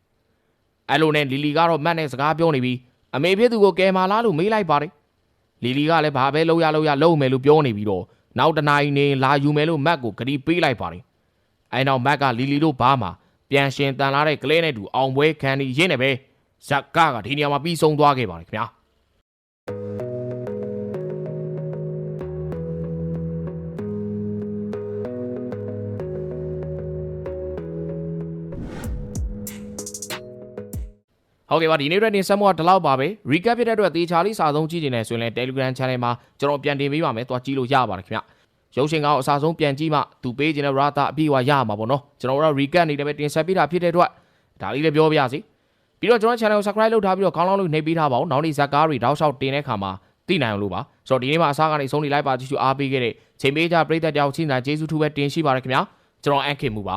။အဲလိုနဲ့လီလီကတော့မက်နဲ့စကားပြောနေပြီးအမေဖြစ်သူကိုကယ်မာလားလို့မေးလိုက်ပါတယ်။လီလီကလည်းဘာပဲလုပ်ရလုပ်ရလုပ်မယ်လို့ပြောနေပြီးတော့နောက်တနာရီနေလာယူမယ်လို့မက်ကိုဂရီပေးလိုက်ပါတယ်။အဲနောက်မက်ကလီလီတို့ဘားမှာပြန်ရှင်တန်လာတဲ့ကလဲနဲ့တူအောင်ပွဲခံနေရင်းနဲ့ပဲ ဇက်ကကဒီနေရာမှာပြီးဆုံးသွားခဲ့ပါတယ်ခင်ဗျာဟုတ်ကဲ့ပါဒီနေ့အတွက်တင်ဆက်မှုကဒီလောက်ပါပဲ recap ဖြစ်တဲ့အတွက်တေချာလေးစာဆုံးကြည့်နေတယ်ဆိုရင်လည်း Telegram channel မှာကျွန်တော်ပြန်တင်ပေးပါမယ်သွားကြည့်လို့ရပါတယ်ခင်ဗျရုပ်ရှင်ကောင်းအစားဆုံးပြန်ကြည့်မှသူပေးခြင်းတဲ့ rata အပြည့်အဝရမှာပေါ့နော်ကျွန်တော်တို့ recap နေတယ်ပဲတင်ဆက်ပေးတာဖြစ်တဲ့အတွက်ဒါလေးလည်းပြောပြရစီ ပြီးတော့ကျွန်တော် channel ကို subscribe လုပ်ထားပြီးတော့ခေါင်းလောင်းလို့နှိပ်ပေးထားပါဦးနောက်နေ့ဇက်ကားတွေတောက်လျှောက်တင်တဲ့ခါမှာသိနိုင်အောင်လို့ပါဆိုတော့ဒီနေ့မှာအစားကနေဆုံးနေလိုက်ပါကြည့်ရှုအားပေးခဲ့တဲ့ချိန်ပေးကြပရိသတ်တယောက်ချင်းသာကျေးဇူးထူးပဲတင်ရှိပါရခင်ဗျာကျွန်တော်အန်ခင်မူပါ